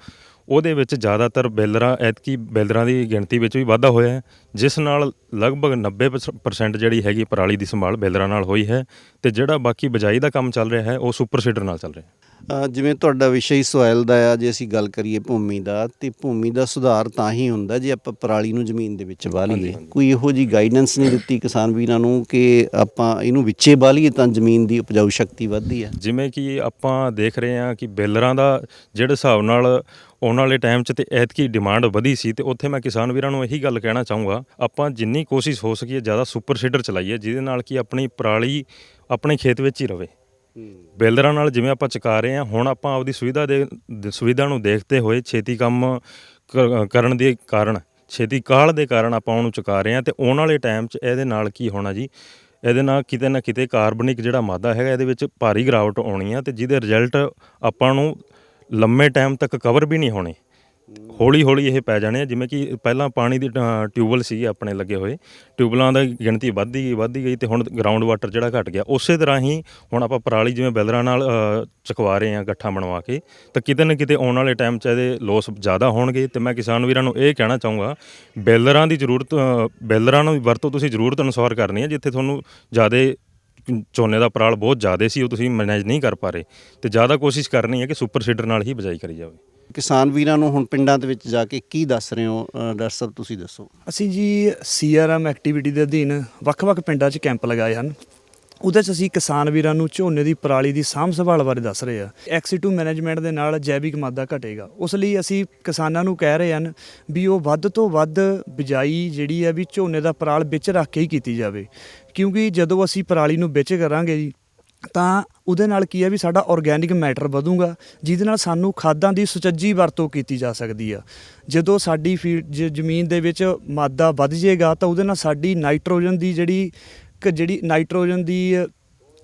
ਉਹਦੇ ਵਿੱਚ ਜ਼ਿਆਦਾਤਰ ਬੈਲਰਾਂ ਐਤਕੀ ਬੈਲਰਾਂ ਦੀ ਗਿਣਤੀ ਵਿੱਚ ਵੀ ਵਾਧਾ ਹੋਇਆ ਹੈ ਜਿਸ ਨਾਲ ਲਗਭਗ 90% ਜਿਹੜੀ ਹੈਗੀ ਪਰਾਲੀ ਦੀ ਸੰਭਾਲ ਬੈਲਰਾਂ ਨਾਲ ਹੋਈ ਹੈ ਤੇ ਜਿਹੜਾ ਬਾਕੀ ਬਜਾਈ ਦਾ ਕੰਮ ਚੱਲ ਰਿਹਾ ਹੈ ਉਹ ਸੁਪਰ ਸੀਡਰ ਨਾਲ ਚੱਲ ਰਿਹਾ ਹੈ। ਜਿਵੇਂ ਤੁਹਾਡਾ ਵਿਸ਼ਾ ਹੀ ਸੋਇਲ ਦਾ ਆ ਜੇ ਅਸੀਂ ਗੱਲ ਕਰੀਏ ਭੂਮੀ ਦਾ ਤੇ ਭੂਮੀ ਦਾ ਸੁਧਾਰ ਤਾਂ ਹੀ ਹੁੰਦਾ ਜੇ ਆਪਾਂ ਪਰਾਲੀ ਨੂੰ ਜ਼ਮੀਨ ਦੇ ਵਿੱਚ ਵਾਹ ਲਈਏ। ਕੋਈ ਇਹੋ ਜੀ ਗਾਈਡੈਂਸ ਨਹੀਂ ਦਿੱਤੀ ਕਿਸਾਨ ਵੀਰਾਂ ਨੂੰ ਕਿ ਆਪਾਂ ਇਹਨੂੰ ਵਿੱਚੇ ਵਾਹ ਲਈਏ ਤਾਂ ਜ਼ਮੀਨ ਦੀ ਉਪਜਾਊ ਸ਼ਕਤੀ ਵੱਧਦੀ ਹੈ ਜਿਵੇਂ ਕਿ ਆਪਾਂ ਦੇਖ ਰਹੇ ਹਾਂ ਕਿ ਬੇਲਰਾਂ ਦਾ ਜਿਹੜੇ ਹਿਸਾਬ ਨਾਲ ਆਉਣ ਵਾਲੇ ਟਾਈਮ 'ਚ ਤੇ ਐਤਕੀ ਡਿਮਾਂਡ ਵਧੀ ਸੀ ਤੇ ਉੱਥੇ ਮੈਂ ਕਿਸਾਨ ਵੀਰਾਂ ਨੂੰ ਇਹੀ ਗੱਲ ਕਹਿਣਾ ਚਾਹੂੰਗਾ ਆਪਾਂ ਜਿੰਨੀ ਕੋਸ਼ਿਸ਼ ਹੋ ਸਕੀ ਜ਼ਿਆਦਾ ਸੁਪਰ ਸੀਡਰ ਚਲਾਈਏ ਜਿਹਦੇ ਨਾਲ ਕਿ ਆਪਣੀ ਪਰਾਲੀ ਆਪਣੇ ਖੇਤ ਵਿੱਚ ਹੀ ਰਵੇ। ਬੇਲਰਾਂ ਨਾਲ ਜਿਵੇਂ ਆਪਾਂ ਚਕਾ ਰਹੇ ਹਾਂ ਹੁਣ ਆਪਾਂ ਆਪਦੀ ਸੁਵਿਧਾ ਦੇ ਸੁਵਿਧਾ ਨੂੰ ਦੇਖਦੇ ਹੋਏ ਛੇਤੀ ਕੰਮ ਕਰਨ ਦੇ ਕਾਰਨ ਛੇਤੀ ਕਾਹਲ ਦੇ ਕਾਰਨ ਆਪਾਂ ਉਹਨੂੰ ਚੁਕਾ ਰਹੇ ਹਾਂ ਤੇ ਆਉਣ ਵਾਲੇ ਟਾਈਮ 'ਚ ਇਹਦੇ ਨਾਲ ਕੀ ਹੋਣਾ ਜੀ? ਇਹਦੇ ਨਾਲ ਕਿਤੇ ਨਾ ਕਿਤੇ ਕਾਰਬਨਿਕ ਜਿਹੜਾ ਮਾਦਾ ਹੈਗਾ ਇਹਦੇ ਵਿੱਚ ਭਾਰੀ ਗਿਰਾਵਟ ਆਉਣੀ ਆ ਤੇ ਜਿਹਦੇ ਰਿਜ਼ਲਟ ਆਪਾਂ ਨੂੰ ਲੰਮੇ ਟਾਈਮ ਤੱਕ ਕਵਰ ਵੀ ਨਹੀਂ ਹੋਣੇ। ਹੌਲੀ ਹੌਲੀ ਇਹ ਪੈ ਜਾਣੇ ਆ ਜਿਵੇਂ ਕਿ ਪਹਿਲਾਂ ਪਾਣੀ ਦੀ ਟ- ਟਿਊਬਵੈੱਲ ਸੀ ਆਪਣੇ ਲੱਗੇ ਹੋਏ। ਟਿਊਬਲਾਂ ਦੀ ਗਿਣਤੀ ਵੱਧਦੀ ਗਈ ਵੱਧਦੀ ਗਈ ਤੇ ਹੁਣ ਗਰਾਊਂਡ ਵਾਟਰ ਜਿਹੜਾ ਘਟ ਗਿਆ। ਉਸੇ ਤਰ੍ਹਾਂ ਹੀ ਹੁਣ ਆਪਾਂ ਪਰਾਲੀ ਜਿਵੇਂ ਬੈਲਰਾਂ ਨਾਲ ਅ, ਚਕਵਾ ਰਹੇ ਆ ਗੱਠਾਂ ਬਣਵਾ ਕੇ ਤਾਂ ਕਿਤੇ ਨਾ ਕਿਤੇ ਆਉਣ ਵਾਲੇ ਟਾਈਮ 'ਚ ਇਹਦੇ ਲੋਸ ਜ਼ਿਆਦਾ ਹੋਣਗੇ। ਤੇ ਮੈਂ ਕਿਸਾਨ ਵੀਰਾਂ ਨੂੰ ਇਹ ਕਹਿਣਾ ਚਾਹੂੰਗਾ ਬੈਲਰਾਂ ਦੀ ਜ਼ਰੂਰਤ ਬੈਲਰਾਂ ਨੂੰ ਵਰਤੋਂ ਤੁਸੀਂ ਜ਼ਰੂਰਤ ਅਨੁਸਾਰ ਕਰਨੀ ਹੈ ਜਿੱਥੇ ਤੁਹਾਨੂੰ ਜ਼ਿਆਦਾ ਝੋਨੇ ਦਾ ਪਰਾਲ ਬਹੁਤ ਜ਼ਿਆਦਾ ਸੀ ਉਹ ਤੁਸੀਂ ਮੈਨੇਜ ਨਹੀਂ ਕਰ ਪਾ ਰਹੇ। ਤੇ ਜ਼ਿਆਦਾ ਕੋਸ਼ਿਸ਼ ਕਰਨੀ ਹੈ ਕਿ ਸੁਪਰ ਸੀਡਰ ਨਾਲ ਹੀ ਬਜਾਈ ਕਰੀ ਜਾਵੇ। ਕਿਸਾਨ ਵੀਰਾਂ ਨੂੰ ਹੁਣ ਪਿੰਡਾਂ ਦੇ ਵਿੱਚ ਜਾ ਕੇ ਕੀ ਦੱਸ ਰਹੇ ਹੋ? ਡਾਕਟਰ ਸਾਹਿਬ ਤੁਸੀਂ ਦੱਸੋ। ਅਸੀਂ ਜੀ ਸੀਆਰਐਮ ਐਕਟੀਵਿਟੀ ਦੇ ਅਧੀਨ ਵੱਖ-ਵੱਖ ਪਿੰਡਾਂ 'ਚ ਕੈਂਪ ਲਗਾਏ ਹਨ। ਉਹਦੇ 'ਚ ਅਸੀਂ ਕਿਸਾਨ ਵੀਰਾਂ ਨੂੰ ਝੋਨੇ ਦੀ ਪਰਾਲੀ ਦੀ ਸਾਂਭ ਸੰਭਾਲ ਬਾਰੇ ਦੱਸ ਰਹੇ ਆ। ਐਕਸੀਟੂ ਮੈਨੇਜਮੈਂਟ ਦੇ ਨਾਲ ਜੈਵਿਕ ਮਾਦਾ ਘਟੇਗਾ। ਉਸ ਲਈ ਅਸੀਂ ਕਿਸਾਨਾਂ ਨੂੰ ਕਹਿ ਰਹੇ ਹਨ ਵੀ ਉਹ ਵੱਧ ਤੋਂ ਵੱਧ ਬਿਜਾਈ ਜਿਹੜੀ ਹੈ ਵੀ ਝੋਨੇ ਦਾ ਪਰਾਲ ਵਿੱਚ ਰੱਖ ਕੇ ਹੀ ਕੀਤੀ ਜਾਵੇ। ਕਿਉਂਕਿ ਜਦੋਂ ਅਸੀਂ ਪਰਾਲੀ ਨੂੰ ਵਿੱਚ ਕਰਾਂਗੇ ਜੀ, ਤਾਂ ਉਹਦੇ ਨਾਲ ਕੀ ਹੈ ਵੀ ਸਾਡਾ ਆਰਗੈਨਿਕ ਮੈਟਰ ਵਧੂਗਾ, ਜਿਹਦੇ ਨਾਲ ਸਾਨੂੰ ਖਾਦਾਂ ਦੀ ਸੁਚੱਜੀ ਵਰਤੋਂ ਕੀਤੀ ਜਾ ਸਕਦੀ ਆ। ਜਦੋਂ ਸਾਡੀ ਫੀਡ, ਜ- ਜ਼ਮੀਨ ਦੇ ਵਿੱਚ ਮਾਦਾ ਵੱਧ ਜਾਏਗਾ, ਤਾਂ ਉਹਦੇ ਨਾਲ ਸਾਡੀ ਨਾਈਟ੍ਰੋਜਨ ਦੀ ਜਿਹੜੀ ਇੱਕ ਜਿਹੜੀ ਨਾਈਟ੍ਰੋਜਨ ਦੀ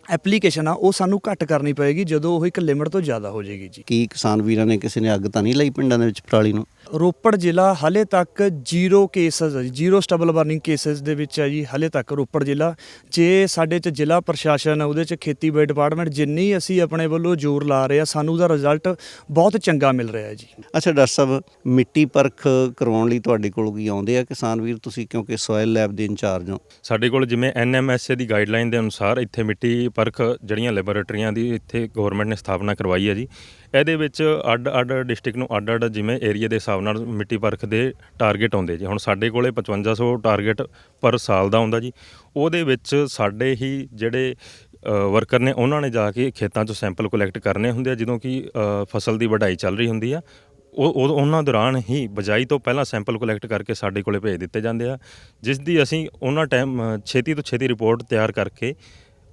ਐਪਲੀਕੇਸ਼ਨ ਆ ਉਹ ਸਾਨੂੰ ਘੱਟ ਕਰਨੀ ਪਏਗੀ ਜਦੋਂ ਉਹ ਇੱਕ ਲਿਮਟ ਤੋਂ ਜ਼ਿਆਦਾ ਹੋ ਜਾਏਗੀ ਜੀ। ਕੀ ਕਿਸਾਨ ਵੀਰਾਂ ਨੇ ਕਿਸੇ ਨੇ ਅੱਗ ਤਾਂ ਨਹੀਂ ਲਾਈ ਪਿੰਡਾਂ ਦੇ ਵਿੱਚ ਪਰਾਲੀ ਨੂੰ? ਰੋਪੜ ਜ਼ਿਲ੍ਹਾ ਹਲੇ ਤੱਕ ਜ਼ੀਰੋ ਕੇਸਸ ਹੈ ਜੀ ਜ਼ੀਰੋ ਸਟੇਬਲ ਵਾਰਨਿੰਗ ਕੇਸਸ ਦੇ ਵਿੱਚ ਹੈ ਜੀ ਹਲੇ ਤੱਕ ਰੋਪੜ ਜ਼ਿਲ੍ਹਾ। ਜੇ ਸਾਡੇ ਚ ਜ਼ਿਲ੍ਹਾ ਪ੍ਰਸ਼ਾਸਨ ਉਹਦੇ ਚ ਖੇਤੀਬਾੜੀ ਡਿਪਾਰਟਮੈਂਟ ਜਿੰਨੀ ਅਸੀਂ ਆਪਣੇ ਵੱਲੋਂ ਜ਼ੋਰ ਲਾ ਰਹੇ ਆ ਸਾਨੂੰ ਉਹਦਾ ਰਿਜ਼ਲਟ ਬਹੁਤ ਚੰਗਾ ਮਿਲ ਰਿਹਾ ਹੈ ਜੀ। ਅੱਛਾ ਡਾਕਟਰ ਸਾਹਿਬ ਮਿੱਟੀ ਪਰਖ ਕਰਵਾਉਣ ਲਈ ਤੁਹਾਡੇ ਕੋਲ ਕੀ ਆਉਂਦੇ ਆ ਕਿਸਾਨ ਵੀਰ ਤੁਸੀਂ ਕਿਉਂਕਿ ਸੋਇਲ ਲੈਬ ਦੇ ਇੰਚਾਰਜ ਹੋ? ਸਾਡੇ ਕੋਲ ਜਿਵੇਂ ਐਨਐਮਐਸਏ ਦੀ ਗਾਈਡਲਾਈਨ ਦੇ ਅਨੁਸਾਰ ਇੱਥੇ ਮਿੱਟੀ ਪਰਖ ਜਿਹੜੀਆਂ ਲੈਬੋਰੇਟਰੀਆਂ ਦੀ ਇੱਥੇ ਗਵਰਨਮੈਂਟ ਨੇ ਸਥਾਪਨਾ ਕਰਵਾਈ ਹੈ ਜੀ। ਇਹਦੇ ਵਿੱਚ ਅੱਡ ਅੱਡ ਡਿਸਟ੍ਰਿਕਟ ਨੂੰ ਅੱਡ ਅੱਡ ਜਿਵੇਂ ਏਰੀਆ ਦੇ ਹਿਸਾਬ ਨਾਲ ਮਿੱਟੀ ਪਰਖ ਦੇ ਟਾਰਗੇਟ ਆਉਂਦੇ ਜੀ। ਹੁਣ ਸਾਡੇ ਕੋਲੇ 5500 ਟਾਰਗੇਟ ਪਰ ਸਾਲ ਦਾ ਹੁੰਦਾ ਜੀ। ਉਹਦੇ ਵਿੱਚ ਸਾਡੇ ਹੀ ਜਿਹੜੇ ਵਰਕਰ ਨੇ, ਉਹਨਾਂ ਨੇ ਜਾ ਕੇ ਖੇਤਾਂ 'ਚੋਂ ਸੈਂਪਲ ਕਲੈਕਟ ਕਰਨੇ ਹੁੰਦੇ ਆ, ਜਦੋਂ ਕਿ ਫਸਲ ਦੀ ਵਢਾਈ ਚੱਲ ਰਹੀ ਹੁੰਦੀ ਆ। ਉਹ, ਉਹ- ਉਹਨਾਂ ਦੌਰਾਨ ਹੀ ਬਜਾਈ ਤੋਂ ਪਹਿਲਾਂ ਸੈਂਪਲ ਕਲੈਕਟ ਕਰਕੇ ਸਾਡੇ ਕੋਲੇ ਭੇਜ ਦਿੱਤੇ ਜਾਂਦੇ ਆ। ਜਿਸ ਦੀ ਅਸੀਂ ਉਹਨਾਂ ਟਾਈਮ ਛੇਤੀ ਤੋਂ ਛੇਤੀ ਰਿਪੋਰਟ ਤਿਆਰ ਕਰਕੇ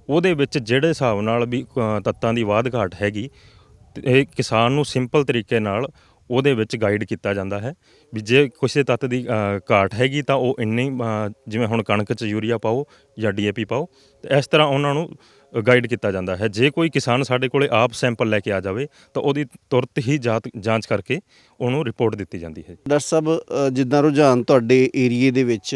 ਉਹਦੇ ਵਿੱਚ ਜਿਹੜੇ ਹਿਸਾਬ ਨਾਲ ਵੀ ਅ, ਤੱਤਾਂ ਦੀ ਵਾਧ ਘਾਟ ਹੈਗੀ ਤੇ ਇਹ ਕਿਸਾਨ ਨੂੰ ਸਿੰਪਲ ਤਰੀਕੇ ਨਾਲ ਉਹਦੇ ਵਿੱਚ ਗਾਈਡ ਕੀਤਾ ਜਾਂਦਾ ਹੈ। ਵੀ ਜੇ ਕਿਸੇ ਤੱਤ ਦੀ ਘਾਟ ਹੈਗੀ ਤਾਂ ਉਹ ਇੰਨੀ ਜਿਵੇਂ ਹੁਣ ਕਣਕ 'ਚ ਯੂਰੀਆ ਪਾਓ ਜਾਂ ਡੀਏਪੀ ਪਾਓ ਤੇ ਇਸ ਤਰ੍ਹਾਂ ਉਹਨਾਂ ਨੂੰ ਗਾਈਡ ਕੀਤਾ ਜਾਂਦਾ ਹੈ। ਜੇ ਕੋਈ ਕਿਸਾਨ ਸਾਡੇ ਕੋਲੇ ਆਪ ਸੈਂਪਲ ਲੈ ਕੇ ਆ ਜਾਵੇ ਤਾਂ ਉਹਦੀ ਤੁਰਤ ਹੀ ਜਾਤ- ਜਾਂਚ ਕਰਕੇ ਉਹਨੂੰ ਰਿਪੋਰਟ ਦਿੱਤੀ ਜਾਂਦੀ ਹੈ। ਡਾਕਟਰ ਸਾਹਿਬ ਜਿੱਦਾਂ ਰੁਝਾਨ ਤੁਹਾਡੇ ਏਰੀਏ ਦੇ ਵਿੱਚ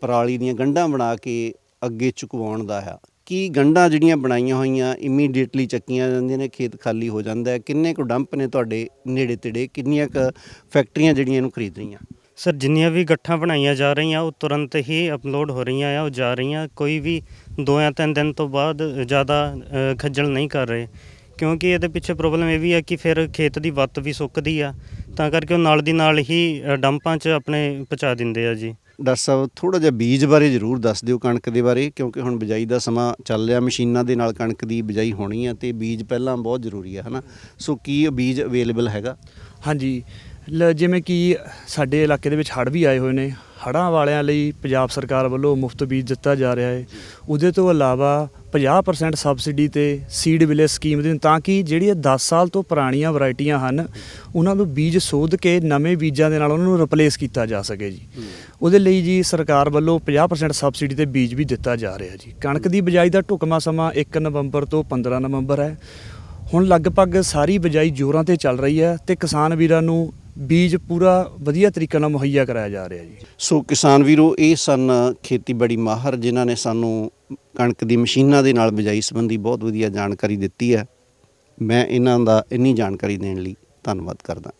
ਪਰਾਲੀ ਦੀਆਂ ਗੰਢਾਂ ਬਣਾ ਕੇ ਅੱਗੇ ਚੁਕਵਾਉਣ ਦਾ ਆ ਕੀ ਗੰਢਾਂ ਜਿਹੜੀਆਂ ਬਣਾਈਆਂ ਹੋਈਆਂ ਇਮੀਡੀਏਟਲੀ ਚੱਕੀਆਂ ਜਾਂਦੀਆਂ ਨੇ, ਖੇਤ ਖਾਲੀ ਹੋ ਜਾਂਦਾ ਹੈ। ਕਿੰਨੇ ਕੁ ਡੰਪ ਨੇ ਤੁਹਾਡੇ ਨੇੜੇ ਤੇੜੇ? ਕਿੰਨੀਆਂ ਕੁ ਫੈਕਟਰੀਆਂ ਜਿਹੜੀਆਂ ਇਹਨੂੰ ਖਰੀਦ ਰਹੀਆਂ? ਸਰ, ਜਿੰਨੀਆਂ ਵੀ ਗੱਠਾਂ ਬਣਾਈਆਂ ਜਾ ਰਹੀਆਂ, ਉਹ ਤੁਰੰਤ ਹੀ ਅਪਲੋਡ ਹੋ ਰਹੀਆਂ ਆ, ਉਹ ਜਾ ਰਹੀਆਂ। ਕੋਈ ਵੀ ਦੋ ਜਾਂ ਤਿੰਨ ਦਿਨ ਤੋਂ ਬਾਅਦ ਜ਼ਿਆਦਾ ਖੱਜਲ ਨਹੀਂ ਕਰ ਰਹੇ। ਕਿਉਂਕਿ ਇਹਦੇ ਪਿੱਛੇ ਪ੍ਰੋਬਲਮ ਇਹ ਵੀ ਆ ਕਿ ਫਿਰ ਖੇਤ ਦੀ ਵੱਤ ਵੀ ਸੁੱਕਦੀ ਆ। ਤਾਂ ਕਰਕੇ ਉਹ ਨਾਲ ਦੀ ਨਾਲ ਹੀ ਡੰਪਾਂ 'ਚ ਆਪਣੇ ਪਹੁੰਚਾ ਦਿੰਦੇ ਆ ਜੀ। ਡਾਕਟਰ ਸਾਹਿਬ ਥੋੜਾ ਜਿਹਾ ਬੀਜ ਬਾਰੇ ਜ਼ਰੂਰ ਦੱਸ ਦਿਓ ਕਣਕ ਦੇ ਬਾਰੇ, ਕਿਉਂਕਿ ਹੁਣ ਬਿਜਾਈ ਦਾ ਸਮਾਂ ਚੱਲ ਰਿਹਾ, ਮਸ਼ੀਨਾਂ ਦੇ ਨਾਲ ਕਣਕ ਦੀ ਬਿਜਾਈ ਹੋਣੀ ਹੈ ਤੇ ਬੀਜ ਪਹਿਲਾਂ ਬਹੁਤ ਜ਼ਰੂਰੀ ਹੈ ਹਨਾ? ਸੋ ਕੀ ਬੀਜ ਅਵੇਲੇਬਲ ਹੈਗਾ? ਹਾਂਜੀ, ਲ- ਜਿਵੇਂ ਕਿ ਸਾਡੇ ਇਲਾਕੇ ਦੇ ਵਿੱਚ ਹੜ੍ਹ ਵੀ ਆਏ ਹੋਏ ਨੇ ਹੜ੍ਹਾਂ ਵਾਲਿਆਂ ਲਈ ਪੰਜਾਬ ਸਰਕਾਰ ਵੱਲੋਂ ਮੁਫਤ ਬੀਜ ਦਿੱਤਾ ਜਾ ਰਿਹਾ ਹੈ। ਉਹਦੇ ਤੋਂ ਇਲਾਵਾ 50% ਸਬਸਿਡੀ ਤੇ ਸੀਡ ਵਿਲੇ ਸਕੀਮ ਦੇ ਤਾਂ ਕਿ ਜਿਹੜੀਆਂ 10 ਸਾਲ ਤੋਂ ਪੁਰਾਣੀਆਂ ਵੈਰਾਈਟੀਆਂ ਹਨ ਉਹਨਾਂ ਨੂੰ ਬੀਜ ਸੋਧ ਕੇ ਨਵੇਂ ਬੀਜਾਂ ਦੇ ਨਾਲ ਉਹਨਾਂ ਨੂੰ ਰਿਪਲੇਸ ਕੀਤਾ ਜਾ ਸਕੇ ਜੀ। ਉਹਦੇ ਲਈ ਜੀ ਸਰਕਾਰ ਵੱਲੋਂ 50% ਸਬਸਿਡੀ ਤੇ ਬੀਜ ਵੀ ਦਿੱਤਾ ਜਾ ਰਿਹਾ ਜੀ। ਕਣਕ ਦੀ ਬਿਜਾਈ ਦਾ ਢੁਕਵਾਂ ਸਮਾਂ 1 ਨਵੰਬਰ ਤੋਂ 15 ਨਵੰਬਰ ਹੈ। ਹੁਣ ਲਗਭਗ ਸਾਰੀ ਬਿਜਾਈ ਜੋਰਾਂ ਤੇ ਚੱਲ ਰਹੀ ਹੈ ਤੇ ਕਿਸਾਨ ਵੀਰਾਂ ਨੂੰ ਬੀਜ ਪੂਰਾ ਵਧੀਆ ਤਰੀਕੇ ਨਾਲ ਮੁਹੱਈਆ ਕਰਾਇਆ ਜਾ ਰਿਹਾ ਜੀ। ਸੋ ਕਿਸਾਨ ਵੀਰੋ, ਇਹ ਸਨ ਖੇਤੀਬਾੜੀ ਮਾਹਰ ਜਿਨ੍ਹਾਂ ਨੇ ਸਾਨੂੰ ਕਣਕ ਦੀ ਮਸ਼ੀਨਾਂ ਦੇ ਨਾਲ ਬਿਜਾਈ ਸੰਬੰਧੀ ਬਹੁਤ ਵਧੀਆ ਜਾਣਕਾਰੀ ਦਿੱਤੀ ਹੈ। ਮੈਂ ਇਹਨਾਂ ਦਾ ਇੰਨੀ ਜਾਣਕਾਰੀ ਦੇਣ ਲਈ ਧੰਨਵਾਦ ਕਰਦਾ।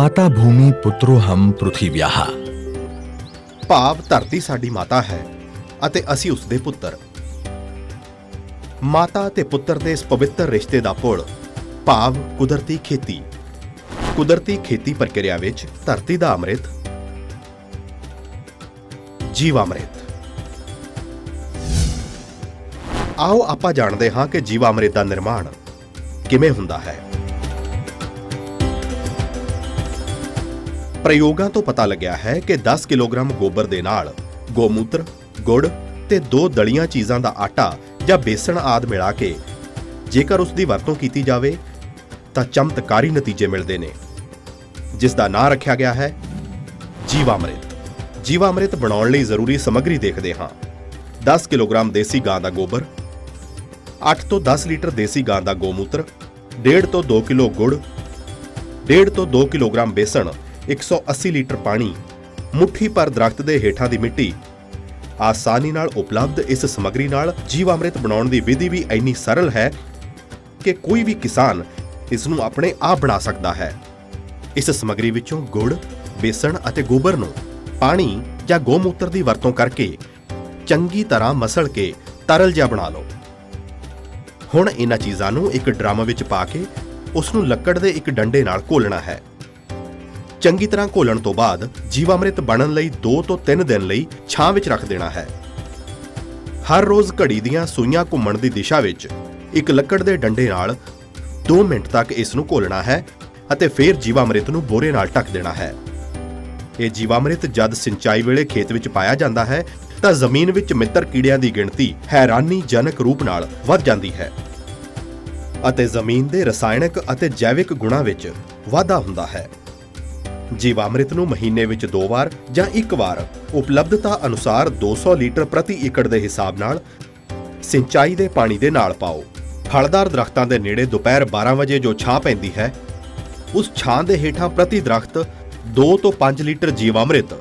ਮਾਤਾ ਭੂਮੀ ਪੁੱਤਰੋ ਹਮ ਪృਥਿਵਿਆਹ ਭਾਵ ਧਰਤੀ ਸਾਡੀ ਮਾਤਾ ਹੈ ਅਤੇ ਅਸੀਂ ਉਸ ਦੇ ਪੁੱਤਰ। ਮਾਤਾ ਤੇ ਪੁੱਤਰ ਦੇ ਇਸ ਪਵਿੱਤਰ ਰਿਸ਼ਤੇ ਦਾ ਪੁਲ, ਭਾਵ ਕੁਦਰਤੀ ਖੇਤੀ। ਕੁਦਰਤੀ ਖੇਤੀ ਪ੍ਰਕਿਰਿਆ ਵਿੱਚ ਧਰਤੀ ਦਾ ਅੰਮ੍ਰਿਤ, ਜੀਵਾਮ੍ਰਿਤ। ਆਓ ਆਪਾਂ ਜਾਣਦੇ ਹਾਂ ਕਿ ਜੀਵਾਮ੍ਰਿਤ ਦਾ ਨਿਰਮਾਣ ਕਿਵੇਂ ਹੁੰਦਾ ਹੈ। ਪ੍ਰਯੋਗਾਂ ਤੋਂ ਪਤਾ ਲੱਗਿਆ ਹੈ ਕਿ 10 ਕਿਲੋਗ੍ਰਾਮ ਗੋਬਰ ਦੇ ਨਾਲ ਗੋਮੂਤਰ, ਗੁੜ ਤੇ ਦੋ ਦਲੀਆਂ ਚੀਜ਼ਾਂ ਦਾ ਆਟਾ ਜਾਂ ਬੇਸਣ ਆਦ ਮਿਲਾ ਕੇ ਜੇਕਰ ਉਸ ਦੀ ਵਰਤੋਂ ਕੀਤੀ ਜਾਵੇ ਤਾਂ ਚਮਤਕਾਰੀ ਨਤੀਜੇ ਮਿਲਦੇ ਨੇ। ਜਿਸ ਦਾ ਨਾਂ ਰੱਖਿਆ ਗਿਆ ਹੈ ਜੀਵਾਮ੍ਰਿਤ। ਜੀਵਾਮ੍ਰਿਤ ਬਣਾਉਣ ਲਈ ਜ਼ਰੂਰੀ ਸਮੱਗਰੀ ਦੇਖਦੇ ਹਾਂ। 10 ਕਿਲੋਗ੍ਰਾਮ ਦੇਸੀ ਗਾਂ ਦਾ ਗੋਬਰ 8 ਤੋਂ 10 ਲੀਟਰ ਦੇਸੀ ਗਾਂ ਦਾ ਗੋਮੂਤਰ 1.5 ਤੋਂ 2 ਕਿਲੋ ਗੁੜ 1.5 ਤੋਂ 2 ਕਿਲੋਗ੍ਰਾਮ ਬੇਸਣ 180 ਲੀਟਰ ਪਾਣੀ ਮੁੱਠੀ ਭਰ ਦਰਖਤ ਦੇ ਹੇਠਾਂ ਦੀ ਮਿੱਟੀ ਆਸਾਨੀ ਨਾਲ ਉਪਲਬਧ ਇਸ ਸਮੱਗਰੀ ਨਾਲ ਜੀਵਾਮ੍ਰਿਤ ਬਣਾਉਣ ਦੀ ਵਿਧੀ ਵੀ ਇੰਨੀ ਸਰਲ ਹੈ ਕਿ ਕੋਈ ਵੀ ਕਿਸਾਨ ਇਸ ਨੂੰ ਆਪਣੇ ਆਪ ਬਣਾ ਸਕਦਾ ਹੈ। ਇਸ ਸਮੱਗਰੀ ਵਿੱਚੋਂ ਗੁੜ, ਬੇਸਣ ਅਤੇ ਗੋਬਰ ਨੂੰ ਪਾਣੀ ਜਾਂ ਗੋਮੂਤਰ ਦੀ ਵਰਤੋਂ ਕਰਕੇ ਚੰਗੀ ਤਰ੍ਹਾਂ ਮਸਲ ਕੇ ਤਰਲ ਜਿਹਾ ਬਣਾ ਲਓ। ਹੁਣ ਇਹਨਾਂ ਚੀਜ਼ਾਂ ਨੂੰ ਇੱਕ ਡਰਮ ਵਿੱਚ ਪਾ ਕੇ ਉਸ ਨੂੰ ਲੱਕੜ ਦੇ ਇੱਕ ਡੰਡੇ ਨਾਲ ਘੋਲਣਾ ਹੈ। ਚੰਗੀ ਤਰ੍ਹਾਂ ਘੋਲਣ ਤੋਂ ਬਾਅਦ ਜੀਵਾਮ੍ਰਿਤ ਬਣਨ ਲਈ 2 ਤੋਂ 3 ਦਿਨ ਲਈ ਛਾਂ ਵਿੱਚ ਰੱਖ ਦੇਣਾ ਹੈ। ਹਰ ਰੋਜ਼ ਘੜੀ ਦੀਆਂ ਸੂਈਆਂ ਘੁੰਮਣ ਦੀ ਦਿਸ਼ਾ ਵਿੱਚ ਇੱਕ ਲੱਕੜ ਦੇ ਡੰਡੇ ਨਾਲ 2 ਮਿੰਟ ਤੱਕ ਇਸ ਨੂੰ ਘੋਲਣਾ ਹੈ ਅਤੇ ਫਿਰ ਜੀਵਾਮ੍ਰਿਤ ਨੂੰ ਬੋਰੇ ਨਾਲ ਢੱਕ ਦੇਣਾ ਹੈ। ਇਹ ਜੀਵਾਮ੍ਰਿਤ ਜਦ ਸਿੰਚਾਈ ਵੇਲੇ ਖੇਤ ਵਿੱਚ ਪਾਇਆ ਜਾਂਦਾ ਹੈ, ਤਾਂ ਜ਼ਮੀਨ ਵਿੱਚ ਮਿੱਤਰ ਕੀੜਿਆਂ ਦੀ ਗਿਣਤੀ ਹੈਰਾਨੀਜਨਕ ਰੂਪ ਨਾਲ ਵੱਧ ਜਾਂਦੀ ਹੈ ਅਤੇ ਜ਼ਮੀਨ ਦੇ ਰਸਾਇਣਕ ਅਤੇ ਜੈਵਿਕ ਗੁਣਾਂ ਵਿੱਚ ਵਾਧਾ ਹੁੰਦਾ ਹੈ। ਜੀਵਾਮ੍ਰਿਤ ਨੂੰ ਮਹੀਨੇ ਵਿੱਚ ਦੋ ਵਾਰ ਜਾਂ ਇੱਕ ਵਾਰ। ਉਪਲਬਧਤਾ ਅਨੁਸਾਰ 200 ਲੀਟਰ ਪ੍ਰਤੀ ਏਕੜ ਦੇ ਹਿਸਾਬ ਨਾਲ ਸਿੰਚਾਈ ਦੇ ਪਾਣੀ ਦੇ ਨਾਲ ਪਾਓ। ਫਲਦਾਰ ਦਰਖਤਾਂ ਦੇ ਨੇੜੇ ਦੁਪਹਿਰ 12 ਵਜੇ ਜੋ ਛਾਂ ਪੈਂਦੀ ਹੈ, ਉਸ ਛਾਂ ਦੇ ਹੇਠਾਂ ਪ੍ਰਤੀ ਦਰਖਤ 2 ਤੋਂ 5 ਲੀਟਰ ਜੀਵਾਮ੍ਰਿਤ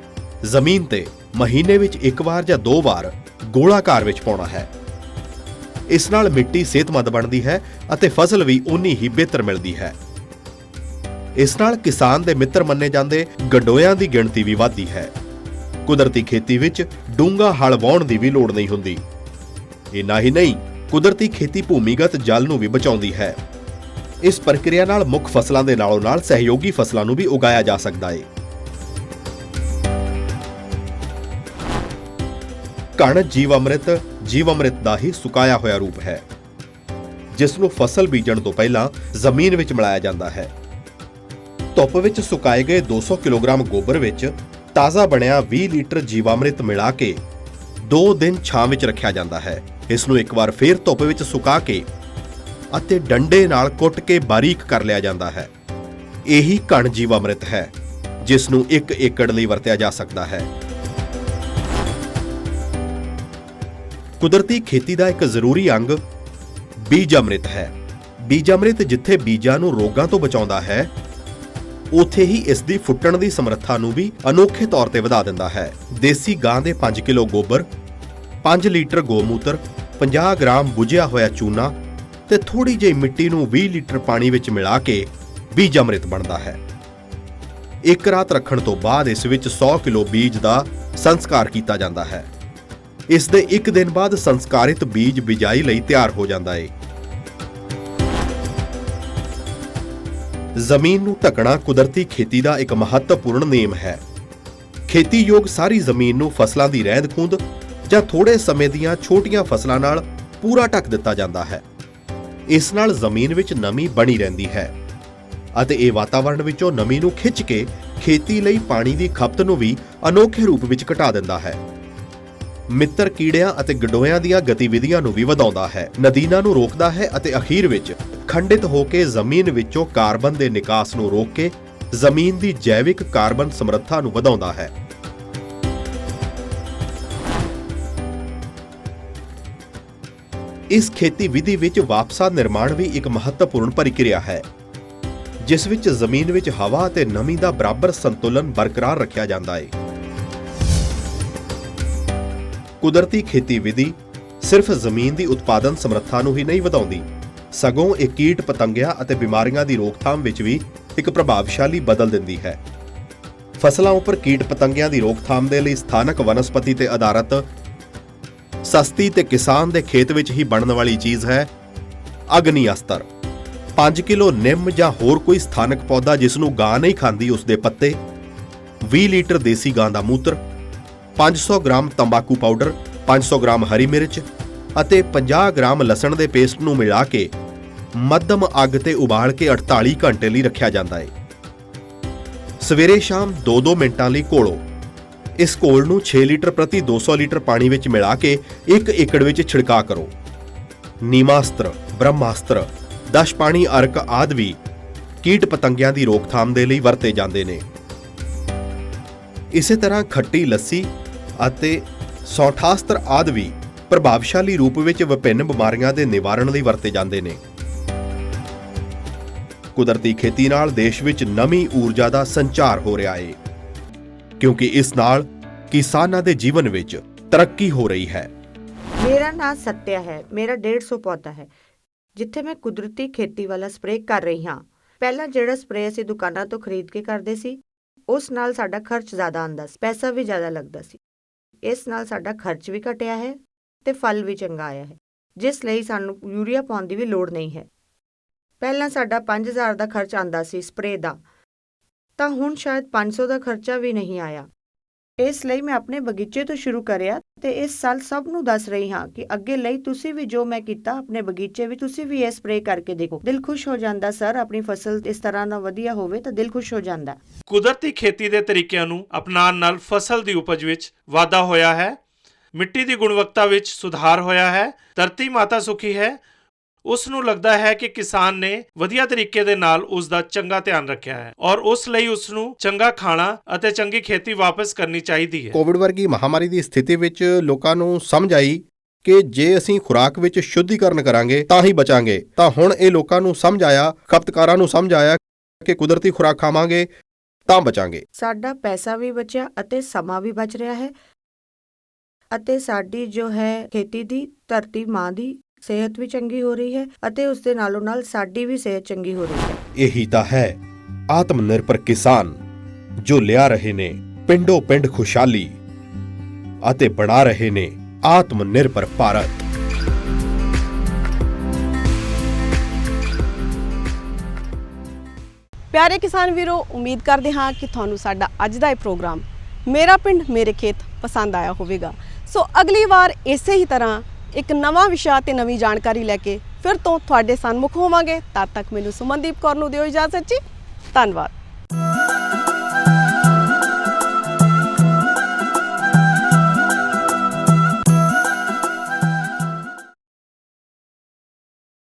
ਜ਼ਮੀਨ ਤੇ ਮਹੀਨੇ ਵਿੱਚ ਇੱਕ ਵਾਰ ਜਾਂ ਦੋ ਵਾਰ ਗੋਲਾਕਾਰ ਵਿੱਚ ਪਾਉਣਾ ਹੈ। ਇਸ ਨਾਲ ਮਿੱਟੀ ਸਿਹਤਮੰਦ ਬਣਦੀ ਹੈ ਅਤੇ ਫਸਲ ਵੀ ਉਨੀ ਹੀ ਬਿਹਤਰ ਮਿਲਦੀ ਹੈ। ਇਸ ਨਾਲ ਕਿਸਾਨ ਦੇ ਮਿੱਤਰ ਮੰਨੇ ਜਾਂਦੇ ਗਡੋਇਆਂ ਦੀ ਗਿਣਤੀ ਵੀ ਵਧਦੀ ਹੈ। ਕੁਦਰਤੀ ਖੇਤੀ ਵਿੱਚ ਡੂੰਗਾ ਹਲ ਵਾਉਣ ਦੀ ਵੀ ਲੋੜ ਨਹੀਂ ਹੁੰਦੀ। ਇੰਨਾ ਹੀ ਨਹੀਂ, ਕੁਦਰਤੀ ਖੇਤੀ ਭੂਮੀਗਤ ਜਲ ਨੂੰ ਵੀ ਬਚਾਉਂਦੀ ਹੈ। ਇਸ ਪ੍ਰਕਿਰਿਆ ਨਾਲ ਮੁੱਖ ਫਸਲਾਂ ਦੇ ਨਾਲੋਂ ਨਾਲ ਸਹਿਯੋਗੀ ਫਸਲਾਂ ਨੂੰ ਵੀ ਉਗਾਇਆ ਜਾ ਸਕਦਾ ਹੈ ਕਣ ਜੀਵ ਅੰਮ੍ਰਿਤ ਜੀਵ ਅੰਮ੍ਰਿਤ ਦਾ ਹੀ ਸੁਕਾਇਆ ਹੋਇਆ ਰੂਪ ਹੈ। ਜਿਸ ਨੂੰ ਫਸਲ ਬੀਜਣ ਤੋਂ ਪਹਿਲਾਂ ਜ਼ਮੀਨ ਵਿੱਚ ਮਿਲਾਇਆ ਜਾਂਦਾ ਹੈ। ਧੁੱਪ ਵਿੱਚ ਸੁਕਾਏ ਗਏ 200 ਕਿਲੋਗ੍ਰਾਮ ਗੋਬਰ ਵਿੱਚ ਤਾਜ਼ਾ ਬਣਿਆ 20 ਲੀਟਰ ਜੀਵਾਮ੍ਰਿਤ ਮਿਲਾ ਕੇ 2 ਦਿਨ ਛਾਂ ਵਿੱਚ ਰੱਖਿਆ ਜਾਂਦਾ ਹੈ। ਇਸ ਨੂੰ ਇੱਕ ਵਾਰ ਫੇਰ ਧੁੱਪ ਵਿੱਚ ਸੁਕਾ ਕੇ ਅਤੇ ਡੰਡੇ ਨਾਲ ਕੁੱਟ ਕੇ ਬਾਰੀਕ ਕਰ ਲਿਆ ਜਾਂਦਾ ਹੈ। ਇਹੀ ਕਣ ਜੀਵਾਮ੍ਰਿਤ ਹੈ, ਜਿਸ ਨੂੰ 1 ਏਕੜ ਲਈ ਵਰਤਿਆ ਜਾ ਸਕਦਾ ਹੈ। ਕੁਦਰਤੀ ਖੇਤੀ ਦਾ ਇੱਕ ਜ਼ਰੂਰੀ ਅੰਗ ਬੀਜ ਅੰਮ੍ਰਿਤ ਹੈ। ਬੀਜ ਅੰਮ੍ਰਿਤ ਜਿੱਥੇ ਬੀਜਾਂ ਨੂੰ ਰੋਗਾਂ ਤੋਂ ਬਚਾਉਂਦਾ ਹੈ ਉਥੇ ਹੀ ਇਸ ਦੀ ਫੁੱਟਣ ਦੀ ਸਮਰੱਥਾ ਨੂੰ ਵੀ ਅਨੋਖੇ ਤੌਰ ਤੇ ਵਧਾ ਦਿੰਦਾ ਹੈ। ਦੇਸੀ ਗਾਂ ਦੇ 5 ਕਿਲੋ ਗੋਬਰ 5 ਲੀਟਰ ਗੋਮੂਤਰ 50 ਗ੍ਰਾਮ ਬੁਝਿਆ ਹੋਇਆ ਚੂਨਾ ਤੇ ਥੋੜੀ ਜਿਹੀ ਮਿੱਟੀ ਨੂੰ 20 ਲੀਟਰ ਪਾਣੀ ਵਿੱਚ ਮਿਲਾ ਕੇ ਬੀਜ ਅੰਮ੍ਰਿਤ ਬਣਦਾ ਹੈ। ਇੱਕ ਰਾਤ ਰੱਖਣ ਤੋਂ ਬਾਅਦ ਇਸ ਵਿੱਚ 100 ਕਿਲੋ ਬੀਜ ਦਾ ਸੰਸਕਾਰ ਕੀਤਾ ਜਾਂਦਾ ਹੈ। ਇਸ ਦੇ ਇੱਕ ਦਿਨ ਬਾਅਦ ਸੰਸਕਾਰਿਤ ਬੀਜ ਬਿਜਾਈ ਲਈ ਤਿਆਰ ਹੋ ਜਾਂਦਾ ਹੈ ਜ਼ਮੀਨ ਨੂੰ ਢਕਣਾ ਕੁਦਰਤੀ ਖੇਤੀ ਦਾ ਇੱਕ ਮਹੱਤਵਪੂਰਨ ਨੇਮ ਹੈ। ਖੇਤੀਯੋਗ ਸਾਰੀ ਜ਼ਮੀਨ ਨੂੰ ਫਸਲਾਂ ਦੀ ਰਹਿੰਦ ਖੂੰਦ ਜਾਂ ਥੋੜੇ ਸਮੇਂ ਦੀਆਂ ਛੋਟੀਆਂ ਫਸਲਾਂ ਨਾਲ ਪੂਰਾ ਢੱਕ ਦਿੱਤਾ ਜਾਂਦਾ ਹੈ। ਇਸ ਨਾਲ ਜ਼ਮੀਨ ਵਿੱਚ ਨਮੀ ਬਣੀ ਰਹਿੰਦੀ ਹੈ ਅਤੇ ਇਹ ਵਾਤਾਵਰਣ ਵਿੱਚੋਂ ਨਮੀ ਨੂੰ ਖਿੱਚ ਕੇ ਖੇਤੀ ਲਈ ਪਾਣੀ ਦੀ ਖਪਤ ਨੂੰ ਵੀ ਅਨੋਖੇ ਰੂਪ ਵਿੱਚ ਘਟਾ ਦਿੰਦਾ ਹੈ। ਮਿੱਤਰ ਕੀੜਿਆਂ ਅਤੇ ਗਡੋਇਆਂ ਦੀਆਂ ਗਤੀਵਿਧੀਆਂ ਨੂੰ ਵੀ ਵਧਾਉਂਦਾ ਹੈ। ਨਦੀਨਾਂ ਨੂੰ ਰੋਕਦਾ ਹੈ ਅਤੇ ਅਖੀਰ ਵਿੱਚ ਖੰਡਿਤ ਹੋ ਕੇ ਜ਼ਮੀਨ ਵਿੱਚੋਂ ਕਾਰਬਨ ਦੇ ਨਿਕਾਸ ਨੂੰ ਰੋਕ ਕੇ ਜ਼ਮੀਨ ਦੀ ਜੈਵਿਕ ਕਾਰਬਨ ਸਮਰੱਥਾ ਨੂੰ ਵਧਾਉਂਦਾ ਹੈ। ਇਸ ਖੇਤੀ ਵਿਧੀ ਵਿੱਚ ਵਾਪਸਾ ਨਿਰਮਾਣ ਵੀ ਇੱਕ ਮਹੱਤਵਪੂਰਨ ਪ੍ਰਕਿਰਿਆ ਹੈ, ਜਿਸ ਵਿੱਚ ਜ਼ਮੀਨ ਵਿੱਚ ਹਵਾ ਅਤੇ ਨਮੀ ਦਾ ਬਰਾਬਰ ਸੰਤੁਲਨ ਬਰਕਰਾਰ ਰੱਖਿਆ ਜਾਂਦਾ ਹੈ। ਕੁਦਰਤੀ ਖੇਤੀ ਵਿਧੀ ਸਿਰਫ ਜ਼ਮੀਨ ਦੀ ਉਤਪਾਦਨ ਸਮਰੱਥਾ ਨੂੰ ਹੀ ਨਹੀਂ ਵਧਾਉਂਦੀ। ਸਗੋਂ ਇਹ ਕੀਟ ਪਤੰਗਿਆਂ ਅਤੇ ਬਿਮਾਰੀਆਂ ਦੀ ਰੋਕਥਾਮ ਵਿੱਚ ਵੀ ਇੱਕ ਪ੍ਰਭਾਵਸ਼ਾਲੀ ਬਦਲ ਦਿੰਦੀ ਹੈ। ਫਸਲਾਂ ਉੱਪਰ ਕੀਟ ਪਤੰਗਿਆਂ ਦੀ ਰੋਕਥਾਮ ਦੇ ਲਈ ਸਥਾਨਕ ਵਨਸਪਤੀ ਤੇ ਆਧਾਰਿਤ ਸਸਤੀ ਤੇ ਕਿਸਾਨ ਦੇ ਖੇਤ ਵਿੱਚ ਹੀ ਬਣਨ ਵਾਲੀ ਚੀਜ਼ ਹੈ ਅਗਨੀ ਅਸਤਰ। 5 ਕਿਲੋ ਨਿੰਮ ਜਾਂ ਹੋਰ ਕੋਈ ਸਥਾਨਕ ਪੌਦਾ ਜਿਸ ਨੂੰ ਗਾਂ ਨਹੀਂ ਖਾਂਦੀ, ਉਸ ਦੇ ਪੱਤੇ 20 ਲੀਟਰ ਦੇਸੀ ਗਾਂ ਦਾ ਮੂਤਰ 500 ਗ੍ਰਾਮ ਤੰਬਾਕੂ ਪਾਊਡਰ 500 ਗ੍ਰਾਮ ਹਰੀ ਮਿਰਚ ਅਤੇ 50 ਗ੍ਰਾਮ ਲਸਣ ਦੇ ਪੇਸਟ ਨੂੰ ਮਿਲਾ ਕੇ ਮੱਧਮ ਅੱਗ ਤੇ ਉਬਾਲ ਕੇ 48 ਘੰਟੇ ਲਈ ਰੱਖਿਆ ਜਾਂਦਾ ਹੈ ਸਵੇਰੇ ਸ਼ਾਮ 2-2 ਮਿੰਟਾਂ ਲਈ ਘੋਲੋ। ਇਸ ਘੋਲ ਨੂੰ 6 ਲੀਟਰ ਪ੍ਰਤੀ 200 ਲੀਟਰ ਪਾਣੀ ਵਿੱਚ ਮਿਲਾ ਕੇ 1 ਏਕੜ ਵਿੱਚ ਛਿੜਕਾ ਕਰੋ। ਨੀਮਾਸਤਰ, ਬ੍ਰਹਮਾਸਤਰ ਦਸ਼ ਪਾਣੀ ਅਰਕ ਆਦਿ ਵੀ ਕੀਟ ਪਤੰਗਿਆਂ ਦੀ ਰੋਕਥਾਮ ਦੇ ਲਈ ਵਰਤੇ ਜਾਂਦੇ ਨੇ। ਇਸੇ ਤਰ੍ਹਾਂ ਖੱਟੀ ਲੱਸੀ ਅਤੇ ਸੌਠਾਸਤਰ ਆਦਿ ਵੀ ਪ੍ਰਭਾਵਸ਼ਾਲੀ ਰੂਪ ਵਿੱਚ ਵਿਭਿੰਨ ਬਿਮਾਰੀਆਂ ਦੇ ਨਿਵਾਰਣ ਲਈ ਵਰਤੇ ਜਾਂਦੇ ਨੇ। ਕੁਦਰਤੀ ਖੇਤੀ ਨਾਲ ਦੇਸ਼ ਵਿੱਚ ਨਵੀਂ ਊਰਜਾ ਦਾ ਸੰਚਾਰ ਹੋ ਰਿਹਾ ਹੈ ਕਿਉਂਕਿ ਇਸ ਨਾਲ ਕਿਸਾਨਾਂ ਦੇ ਜੀਵਨ ਵਿੱਚ ਤਰੱਕੀ ਹੋ ਰਹੀ ਹੈ। ਮੇਰਾ ਨਾਮ ਸਤਿਆ ਹੈ, ਮੇਰਾ 150 ਪੌਦਾ ਹੈ, ਜਿੱਥੇ ਮੈਂ ਕੁਦਰਤੀ ਖੇਤੀ ਵਾਲਾ ਸਪਰੇਅ ਕਰ ਰਹੀ ਹਾਂ। ਪਹਿਲਾਂ ਜਿਹੜਾ ਸਪਰੇਅ ਅਸੀਂ ਦੁਕਾਨਾਂ ਤੋਂ ਖਰੀਦ ਕੇ ਕਰਦੇ ਸੀ ਉਸ ਨਾਲ ਸਾਡਾ ਖਰਚ ਜ਼ਿਆਦਾ ਆਉਂਦਾ ਸੀ, ਪੈਸਾ ਵੀ ਜ਼ਿਆਦਾ ਲੱਗਦਾ ਸੀ। ਇਸ ਨਾਲ ਸਾਡਾ ਖਰਚ ਵੀ ਘਟਿਆ ਹੈ ਤੇ ਫਲ ਵੀ ਚੰਗਾ ਆਇਆ ਹੈ, ਜਿਸ ਲਈ ਸਾਨੂੰ ਯੂਰੀਆ ਪਾਉਣ ਦੀ ਵੀ ਲੋੜ ਨਹੀਂ ਹੈ। ਪਹਿਲਾਂ ਸਾਡਾ 5000 ਦਾ ਖਰਚ ਆਂਦਾ ਸੀ ਸਪਰੇਅ ਦਾ, ਤਾਂ ਹੁਣ ਸ਼ਾਇਦ 500 ਦਾ ਖਰਚਾ ਵੀ ਨਹੀਂ ਆਇਆ। ਇਸ ਲਈ ਮੈਂ ਆਪਣੇ ਬਗੀਚੇ ਤੋਂ ਸ਼ੁਰੂ ਕਰਿਆ ਤੇ ਇਸ ਸਾਲ ਸਭ ਨੂੰ ਦੱਸ ਰਹੀ ਹਾਂ ਕਿ ਅੱਗੇ ਲਈ ਤੁਸੀਂ ਵੀ ਜੋ ਮੈਂ ਕੀਤਾ ਆਪਣੇ ਬਗੀਚੇ ਵੀ ਤੁਸੀਂ ਵੀ ਇਹ ਸਪਰੇਅ ਕਰਕੇ ਦੇਖੋ। ਦਿਲ ਖੁਸ਼ ਹੋ ਜਾਂਦਾ ਸਰ, ਆਪਣੀ ਫਸਲ ਇਸ ਤਰ੍ਹਾਂ ਨਾਲ ਵਧੀਆ ਹੋਵੇ ਤਾਂ ਦਿਲ ਖੁਸ਼ ਹੋ ਜਾਂਦਾ। ਕੁਦਰਤੀ ਖੇਤੀ ਦੇ ਤਰੀਕਿਆਂ ਨੂੰ ਅਪਣਾਉਣ ਨਾਲ ਫਸਲ ਦੀ ਉਪਜ ਵਿੱਚ ਵਾਧਾ ਹੋਇਆ ਹੈ, ਮਿੱਟੀ ਦੀ ਗੁਣਵੱਤਾ ਵਿੱਚ ਸੁਧਾਰ ਹੋਇਆ ਹੈ, ਧਰਤੀ ਮਾਤਾ ਸੁਖੀ ਹੈ ਉਸ ਨੂੰ ਲੱਗਦਾ ਹੈ ਕਿ ਕਿਸਾਨ ਨੇ ਵਧੀਆ ਤਰੀਕੇ ਦੇ ਨਾਲ ਉਸ ਦਾ ਚੰਗਾ ਧਿਆਨ ਰੱਖਿਆ ਹੈ ਔਰ ਉਸ ਲਈ ਉਸ ਨੂੰ ਚੰਗਾ ਖਾਣਾ ਅਤੇ ਚੰਗੀ ਖੇਤੀ ਵਾਪਸ ਕਰਨੀ ਚਾਹੀਦੀ ਹੈ। ਕੋਵਿਡ ਵਰਗੀ ਮਹਾਮਾਰੀ ਦੀ ਸਥਿਤੀ ਵਿੱਚ ਲੋਕਾਂ ਨੂੰ ਸਮਝ ਆਈ ਕਿ ਜੇ ਅਸੀਂ ਖੁਰਾਕ ਵਿੱਚ ਸ਼ੁੱਧੀਕਰਨ ਕਰਾਂਗੇ ਤਾਂ ਹੀ ਬਚਾਂਗੇ। ਤਾਂ ਹੁਣ ਇਹ ਲੋਕਾਂ ਨੂੰ ਸਮਝ ਆਇਆ ਖਪਤਕਾਰਾਂ ਨੂੰ ਸਮਝ ਆਇਆ ਕਿ ਕੁਦਰਤੀ ਖੁਰਾਕ ਖਾਵਾਂਗੇ ਤਾਂ ਬਚਾਂਗੇ। ਸਾਡਾ ਪੈਸਾ ਵੀ ਬਚਿਆ ਅਤੇ ਸਮਾਂ ਵੀ ਬਚ ਰਿਹਾ ਹੈ ਅਤੇ ਸਾਡੀ ਜੋ ਹੈ ਖੇਤੀ ਦੀ ਧਰਤੀ ਮਾਂ ਦੀ ਸਿਹਤ ਵੀ ਚੰਗੀ ਹੋ ਰਹੀ ਹੈ ਅਤੇ ਉਸ ਦੇ ਨਾਲੋਂ ਨਾਲ ਸਾਡੀ ਵੀ ਸਿਹਤ ਚੰਗੀ ਹੋ ਰਹੀ ਹੈ। ਇਹੀ ਤਾਂ ਹੈ ਆਤਮ ਨਿਰਭਰ ਕਿਸਾਨ ਜੋ ਲਿਆ ਰਹੇ ਨੇ ਪਿੰਡੋ ਪਿੰਡ ਖੁਸ਼ਹਾਲੀ ਅਤੇ ਬਣਾ ਰਹੇ ਨੇ ਆਤਮ ਨਿਰਭਰ ਭਾਰਤ। ਪਿਆਰੇ ਕਿਸਾਨ ਵੀਰੋ ਉਮੀਦ ਕਰਦੇ ਹਾਂ ਕਿ ਤੁਹਾਨੂੰ ਸਾਡਾ ਅੱਜ ਦਾ ਇਹ ਪ੍ਰੋਗਰਾਮ ਮੇਰਾ ਪਿੰਡ ਮੇਰੇ ਖੇਤ ਪਸੰਦ ਆਇਆ ਹੋਵੇਗਾ। ਸੋ ਅਗਲੀ ਵਾਰ ਇਸੇ ਹੀ ਤਰ੍ਹਾਂ ਇੱਕ ਨਵਾਂ ਵਿਸ਼ਾ ਤੇ ਨਵੀਂ ਜਾਣਕਾਰੀ ਲੈ ਕੇ ਫਿਰ ਤੋਂ ਤੁਹਾਡੇ ਸਾਹਮਣੇ ਹੋਵਾਂਗੇ। ਤਦ ਤੱਕ ਮੈਨੂੰ ਸੁਮਨਦੀਪ ਕੌਰ ਨੂੰ ਦਿਓ ਇਜਾਜ਼ਤ ਜੀ। ਧੰਨਵਾਦ।